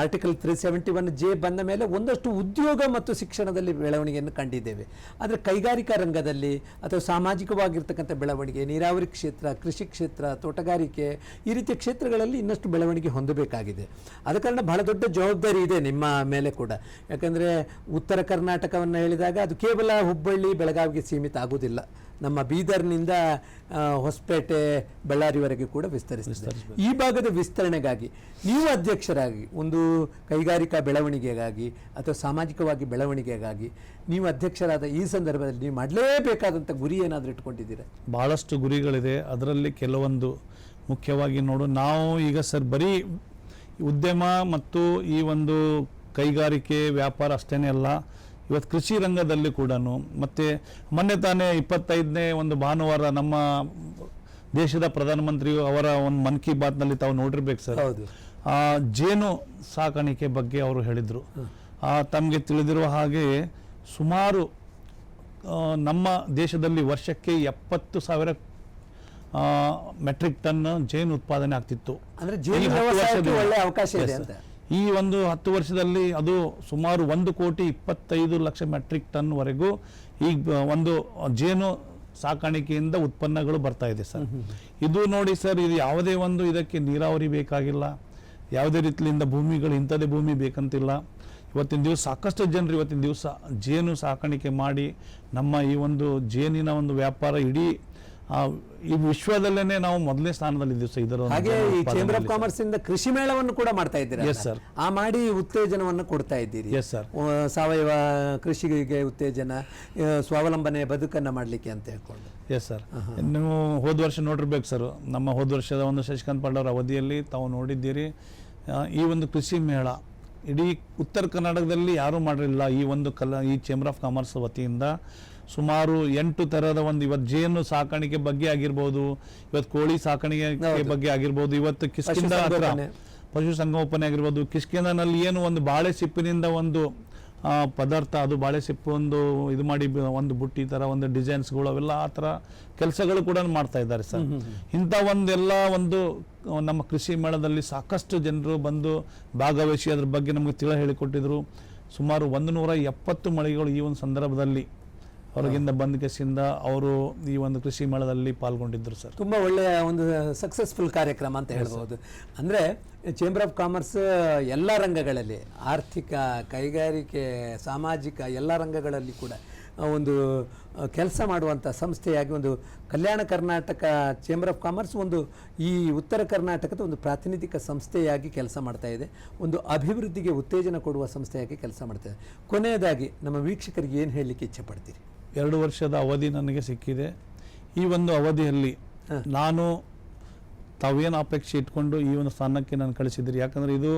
Article three seventy one J ಬಂದ ಮೇಲೆ ಒಂದಷ್ಟು ಉದ್ಯೋಗ ಮತ್ತು ಶಿಕ್ಷಣದಲ್ಲಿ ಬೆಳವಣಿಗೆಯನ್ನು ಕಂಡಿದ್ದೇವೆ. ಆದರೆ ಕೈಗಾರಿಕಾ ರಂಗದಲ್ಲಿ ಅಥವಾ ಸಾಮಾಜಿಕವಾಗಿರ್ತಕ್ಕಂಥ ಬೆಳವಣಿಗೆ, ನೀರಾವರಿ ಕ್ಷೇತ್ರ, ಕೃಷಿ ಕ್ಷೇತ್ರ, ತೋಟಗಾರಿಕೆ ಈ ರೀತಿಯ ಕ್ಷೇತ್ರಗಳಲ್ಲಿ ಇನ್ನಷ್ಟು ಬೆಳವಣಿಗೆ ಹೊಂದಬೇಕಾಗಿದೆ. ಆದ ಕಾರಣ ಬಹಳ ದೊಡ್ಡ ಜವಾಬ್ದಾರಿ ಇದೆ ನಿಮ್ಮ ಮೇಲೆ ಕೂಡ. ಯಾಕಂದರೆ ಉತ್ತರ ಕರ್ನಾಟಕವನ್ನು ಹೇಳಿದಾಗ ಅದು ಕೇವಲ ಹುಬ್ಬಳ್ಳಿ ಬೆಳಗಾವಿಗೆ ಸೀಮಿತ ಆಗುವುದಿಲ್ಲ. ನಮ್ಮ ಬೀದರ್ನಿಂದ ಹೊಸಪೇಟೆ ಬಳ್ಳಾರಿವರೆಗೆ ಕೂಡ ವಿಸ್ತರಿಸಿದೆ. ಈ ಭಾಗದ ವಿಸ್ತರಣೆಗಾಗಿ ನೀವು ಅಧ್ಯಕ್ಷರಾಗಿ ಒಂದು ಕೈಗಾರಿಕಾ ಬೆಳವಣಿಗೆಗಾಗಿ ಅಥವಾ ಸಾಮಾಜಿಕವಾಗಿ ಬೆಳವಣಿಗೆಗಾಗಿ ನೀವು ಅಧ್ಯಕ್ಷರಾದ ಈ ಸಂದರ್ಭದಲ್ಲಿ ನೀವು ಮಾಡಲೇಬೇಕಾದಂಥ ಗುರಿ ಏನಾದರೂ ಇಟ್ಕೊಂಡಿದ್ದೀರಾ? ಭಾಳಷ್ಟು ಗುರಿಗಳಿದೆ. ಅದರಲ್ಲಿ ಕೆಲವೊಂದು ಮುಖ್ಯವಾಗಿ ನೋಡು ನಾವು ಈಗ ಸರ್ ಬರೀ ಉದ್ಯಮ ಮತ್ತು ಈ ಒಂದು ಕೈಗಾರಿಕೆ ವ್ಯಾಪಾರ ಅಷ್ಟೇ ಅಲ್ಲ ಇವತ್ತು ಕೃಷಿ ರಂಗದಲ್ಲಿ ಕೂಡ ಮತ್ತು ಮೊನ್ನೆ ತಾನೇ ಇಪ್ಪತ್ತೈದನೇ ಒಂದು ಭಾನುವಾರ ನಮ್ಮ ದೇಶದ ಪ್ರಧಾನಮಂತ್ರಿಯು ಅವರ ಒಂದು ಮನ್ ಕಿ ಬಾತ್ನಲ್ಲಿ ತಾವು ನೋಡಿರ್ಬೇಕು ಸರ್. ಆ, ಜೇನು ಸಾಕಾಣಿಕೆ ಬಗ್ಗೆ ಅವರು ಹೇಳಿದರು. ತಮಗೆ ತಿಳಿದಿರುವ ಹಾಗೆ ಸುಮಾರು ನಮ್ಮ ದೇಶದಲ್ಲಿ ವರ್ಷಕ್ಕೆ ಎಪ್ಪತ್ತು ಸಾವಿರ ಮೆಟ್ರಿಕ್ ಟನ್ ಜೇನು ಉತ್ಪಾದನೆ ಆಗ್ತಿತ್ತು. ಅಂದ್ರೆ ಜೇನು ಒಳ್ಳೆ ಅವಕಾಶ ಇದೆ ಅಂತ. ಈ ಒಂದು ಹತ್ತು ವರ್ಷದಲ್ಲಿ ಅದು ಸುಮಾರು ಒಂದು ಕೋಟಿ ಇಪ್ಪತ್ತೈದು ಲಕ್ಷ ಮೆಟ್ರಿಕ್ ಟನ್ವರೆಗೂ ಈ ಒಂದು ಜೇನು ಸಾಕಾಣಿಕೆಯಿಂದ ಉತ್ಪನ್ನಗಳು ಬರ್ತಾ ಇದೆ ಸರ್. ಇದು ನೋಡಿ ಸರ್ ಇದು ಯಾವುದೇ ಒಂದು ಇದಕ್ಕೆ ನೀರಾವರಿ ಬೇಕಾಗಿಲ್ಲ. ಯಾವುದೇ ರೀತಿಯಿಂದ ಭೂಮಿಗಳು ಇಂಥದೇ ಭೂಮಿ ಬೇಕಂತಿಲ್ಲ. ಇವತ್ತಿನ ದಿವಸ ಸಾಕಷ್ಟು ಜನರು ಇವತ್ತಿನ ದಿವಸ ಜೇನು ಸಾಕಾಣಿಕೆ ಮಾಡಿ ನಮ್ಮ ಈ ಒಂದು ಜೇನಿನ ಒಂದು ವ್ಯಾಪಾರ ಇಡೀ ಈ ವಿಶ್ವದಲ್ಲೇನೆ ನಾವು ಮೊದಲನೇ ಸ್ಥಾನದಲ್ಲಿದ್ದೀವಿ ಸರ್ ಇದರ ಹಾಗೆ ಈ ಚೇಂಬರ್ ಆಫ್. ಕಾಮರ್ಸ್ ಇಂದ ಕೃಷಿ ಮೇಳವನ್ನು ಕೂಡ ಮಾಡ್ತಾ ಇದ್ದೀರಾ Yes, sir. ಆ ಮಾಡಿ ಉತ್ತೇಜನವನ್ನು ಕೊಡ್ತಾ ಇದ್ದೀರಿ. Yes, sir. ಆ, ಸಾವಯವ ಕೃಷಿಗೆ ಉತ್ತೇಜನ ಆ, ಸ್ವಾವಲಂಬನೆ ಬದುಕನ್ನ ಮಾಡಲಿಕ್ಕೆ ಅಂತ ಹೇಳ್ಕೊಂಡು. ಎಸ್ ಸರ್ ನೀವು ಹೋದ ವರ್ಷ ನೋಡಿರ್ಬೇಕು ಸರ್ ನಮ್ಮ ಹೋದ ವರ್ಷದ ಒಂದು ಶಶಿಕಾಂತ್ ಪಾಂಡವರ ಅವಧಿಯಲ್ಲಿ ತಾವು ನೋಡಿದ್ದೀರಿ ಆ, ಈ ಒಂದು ಕೃಷಿ ಮೇಳ. ಇಡೀ ಉತ್ತರ ಕರ್ನಾಟಕದಲ್ಲಿ ಯಾರೂ ಮಾಡಿರಲಿಲ್ಲ ಈ ಒಂದು ಕಲ ಈ ಚೇಂಬರ್ ಆಫ್ ಕಾಮರ್ಸ್ ವತಿಯಿಂದ. ಸುಮಾರು ಎಂಟು ಥರದ ಒಂದು ಇವತ್ತು ಜೇನು ಸಾಕಾಣಿಕೆ ಬಗ್ಗೆ ಆಗಿರ್ಬೋದು ಇವತ್ತು ಕೋಳಿ ಸಾಕಾಣಿಕೆ ಬಗ್ಗೆ ಆಗಿರ್ಬೋದು ಇವತ್ತು ಕಿಸ್ಕಿಂದ ಹತ್ರ. ಪಶು ಸಂಗೋಪನೆ ಆಗಿರ್ಬೋದು ಕಿಸ್ಕಿಂದನಲ್ಲಿ ಏನು ಒಂದು ಬಾಳೆ ಸಿಪ್ಪಿನಿಂದ ಒಂದು ಪದಾರ್ಥ ಅದು ಬಾಳೆ ಸಿಪ್ಪು ಒಂದು ಇದು ಮಾಡಿ ಒಂದು ಬುಟ್ಟಿ ಥರ ಒಂದು ಡಿಸೈನ್ಸ್ಗಳು ಅವೆಲ್ಲ ಆ ಥರ ಕೆಲಸಗಳು ಕೂಡ ಮಾಡ್ತಾ ಇದ್ದಾರೆ ಸರ್. ಇಂಥ ಒಂದೆಲ್ಲ ಒಂದು ನಮ್ಮ ಕೃಷಿ ಮೇಳದಲ್ಲಿ ಸಾಕಷ್ಟು ಜನರು ಬಂದು ಭಾಗವಹಿಸಿ ಅದ್ರ ಬಗ್ಗೆ ನಮಗೆ ತಿಳ ಹೇಳಿಕೊಟ್ಟಿದ್ರು. ಸುಮಾರು ಒಂದು ನೂರ ಎಪ್ಪತ್ತು ಮಳಿಗಳು ಈ ಒಂದು ಸಂದರ್ಭದಲ್ಲಿ ಹೊರಗಿಂದ ಬಂದ ಕೆಸಿಂದ ಅವರು ಈ ಒಂದು ಕೃಷಿ ಮೇಳದಲ್ಲಿ ಪಾಲ್ಗೊಂಡಿದ್ದರು ಸರ್. ತುಂಬ ಒಳ್ಳೆಯ ಒಂದು ಸಕ್ಸಸ್ಫುಲ್ ಕಾರ್ಯಕ್ರಮ ಅಂತ ಹೇಳ್ಬೋದು. ಅಂದರೆ ಚೇಂಬರ್ ಆಫ್ ಕಾಮರ್ಸ್ ಎಲ್ಲ ರಂಗಗಳಲ್ಲಿ ಆರ್ಥಿಕ ಕೈಗಾರಿಕೆ ಸಾಮಾಜಿಕ ಎಲ್ಲ ರಂಗಗಳಲ್ಲಿ ಕೂಡ ಒಂದು ಕೆಲಸ ಮಾಡುವಂಥ ಸಂಸ್ಥೆಯಾಗಿ ಒಂದು Kalyana Karnataka chamber of commerce ಒಂದು ಈ ಉತ್ತರ ಕರ್ನಾಟಕದ ಒಂದು ಪ್ರಾತಿನಿಧಿಕ ಸಂಸ್ಥೆಯಾಗಿ ಕೆಲಸ ಮಾಡ್ತಾ ಇದೆ. ಒಂದು ಅಭಿವೃದ್ಧಿಗೆ ಉತ್ತೇಜನ ಕೊಡುವ ಸಂಸ್ಥೆಯಾಗಿ ಕೆಲಸ ಮಾಡ್ತಾ ಇದೆ. ಕೊನೆಯದಾಗಿ ನಮ್ಮ ವೀಕ್ಷಕರಿಗೆ ಏನು ಹೇಳಲಿಕ್ಕೆ ಇಚ್ಛೆ ಪಡ್ತೀರಿ? ಎರಡು ವರ್ಷದ ಅವಧಿ ನನಗೆ ಸಿಕ್ಕಿದೆ. ಈ ಒಂದು ಅವಧಿಯಲ್ಲಿ ನಾನು ತಾವೇನು ಅಪೇಕ್ಷೆ ಇಟ್ಕೊಂಡು ಈ ಒಂದು ಸ್ಥಾನಕ್ಕೆ ನಾನು ಕಳಿಸಿದ್ದೀರಿ. ಯಾಕಂದರೆ ಇದು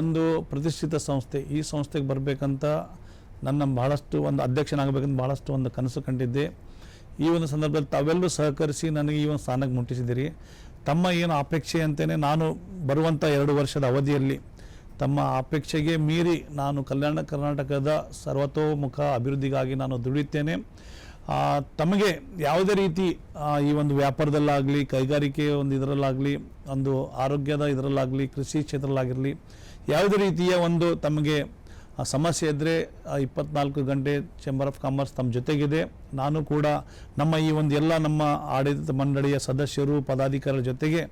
ಒಂದು ಪ್ರತಿಷ್ಠಿತ ಸಂಸ್ಥೆ. ಈ ಸಂಸ್ಥೆಗೆ ಬರಬೇಕಂತ ನನ್ನ ಬಹಳಷ್ಟು ಒಂದು ಅಧ್ಯಕ್ಷನಾಗಬೇಕಂತ ಬಹಳಷ್ಟು ಒಂದು ಕನಸು ಕಂಡಿದ್ದೆ. ಈ ಒಂದು ಸಂದರ್ಭದಲ್ಲಿ ತಾವೆಲ್ಲರೂ ಸಹಕರಿಸಿ ನನಗೆ ಈ ಒಂದು ಸ್ಥಾನಕ್ಕೆ ಮುಟ್ಟಿಸಿದಿರಿ ತಮ್ಮ ಏನು ಅಪೇಕ್ಷೆ ಅಂತಲೇ ನಾನು ಬರುವಂಥ ಎರಡು ವರ್ಷದ ಅವಧಿಯಲ್ಲಿ ತಮ್ಮ ಅಪೇಕ್ಷೆಗೆ ಮೀರಿ ನಾನು ಕಲ್ಯಾಣ ಕರ್ನಾಟಕದ ಸರ್ವತೋಮುಖ ಅಭಿವೃದ್ಧಿಗಾಗಿ ನಾನು ದುಡಿಯುತ್ತೇನೆ. ತಮಗೆ ಯಾವುದೇ ರೀತಿ ಈ ಒಂದು ವ್ಯಾಪಾರದಲ್ಲಾಗಲಿ, ಕೈಗಾರಿಕೆ ಒಂದು ಇದರಲ್ಲಾಗಲಿ, ಒಂದು ಆರೋಗ್ಯದ ಇದರಲ್ಲಾಗಲಿ, ಕೃಷಿ ಕ್ಷೇತ್ರದಲ್ಲಾಗಿರಲಿ, ಯಾವುದೇ ರೀತಿಯ ಒಂದು ತಮಗೆ ಸಮಸ್ಯೆ ಇದ್ದರೆ ಇಪ್ಪತ್ನಾಲ್ಕು ಗಂಟೆ ಚೇಂಬರ್ ಆಫ್ ಕಾಮರ್ಸ್ ತಮ್ಮ ಜೊತೆಗಿದೆ. ನಾನು ಕೂಡ ನಮ್ಮ ಈ ಒಂದು ಎಲ್ಲ ನಮ್ಮ ಆಡಳಿತ ಮಂಡಳಿಯ ಸದಸ್ಯರು, ಪದಾಧಿಕಾರಿಗಳ ಜೊತೆಗೆ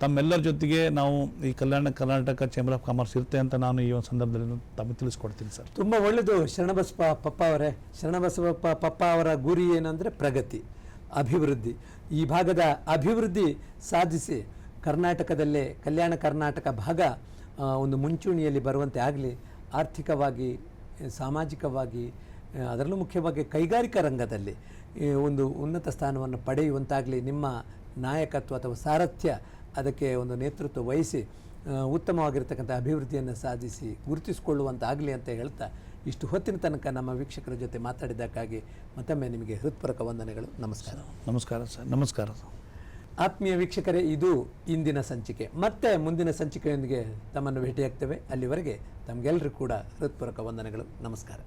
ತಮ್ಮೆಲ್ಲರ ಜೊತೆಗೆ ನಾವು ಈ Kalyana Karnataka chamber of commerce ಇರುತ್ತೆ ಅಂತ ನಾನು ಈ ಒಂದು ಸಂದರ್ಭದಲ್ಲಿ ತಮಗೆ ತಿಳಿಸ್ಕೊಡ್ತೀನಿ ಸರ್. ತುಂಬ ಒಳ್ಳೆಯದು ಶರಣಬಸಪ್ಪ ಪಪ್ಪ ಅವರೇ. ಶರಣಬಸಪ್ಪ ಪಪ್ಪ ಅವರ ಗುರಿ ಏನಂದರೆ ಪ್ರಗತಿ, ಅಭಿವೃದ್ಧಿ. ಈ ಭಾಗದ ಅಭಿವೃದ್ಧಿ ಸಾಧಿಸಿ ಕರ್ನಾಟಕದಲ್ಲೇ ಕಲ್ಯಾಣ ಕರ್ನಾಟಕ ಭಾಗ ಒಂದು ಮುಂಚೂಣಿಯಲ್ಲಿ ಬರುವಂತೆ ಆಗಲಿ, ಆರ್ಥಿಕವಾಗಿ, ಸಾಮಾಜಿಕವಾಗಿ ಅದರಲ್ಲೂ ಮುಖ್ಯವಾಗಿ ಕೈಗಾರಿಕಾ ರಂಗದಲ್ಲಿ ಒಂದು ಉನ್ನತ ಸ್ಥಾನವನ್ನು ಪಡೆಯುವಂತಾಗಲಿ ನಿಮ್ಮ ನಾಯಕತ್ವ ಅಥವಾ ಸಾರಥ್ಯ ಅದಕ್ಕೆ ಒಂದು ನೇತೃತ್ವ ವಹಿಸಿ ಉತ್ತಮವಾಗಿರತಕ್ಕಂಥ ಅಭಿವೃದ್ಧಿಯನ್ನು ಸಾಧಿಸಿ ಗುರುತಿಸಿಕೊಳ್ಳುವಂತಾಗಲಿ ಅಂತ ಹೇಳ್ತಾ ಇಷ್ಟು ಹೊತ್ತಿನ ತನಕ ನಮ್ಮ ವೀಕ್ಷಕರ ಜೊತೆ ಮಾತಾಡಿದ್ದಕ್ಕಾಗಿ ಮತ್ತೊಮ್ಮೆ ನಿಮಗೆ ಹೃತ್ಪೂರ್ವಕ ವಂದನೆಗಳು. ನಮಸ್ಕಾರ. ನಮಸ್ಕಾರ ಸರ್. ನಮಸ್ಕಾರ ಸರ್. ಆತ್ಮೀಯ ವೀಕ್ಷಕರೇ ಇದು ಇಂದಿನ ಸಂಚಿಕೆ. ಮತ್ತೆ ಮುಂದಿನ ಸಂಚಿಕೆಯೊಂದಿಗೆ ತಮ್ಮನ್ನು ಭೇಟಿಯಾಗ್ತೇವೆ. ಅಲ್ಲಿವರೆಗೆ ತಮಗೆಲ್ಲರೂ ಕೂಡ ಹೃತ್ಪೂರ್ವಕ ವಂದನೆಗಳು. ನಮಸ್ಕಾರ.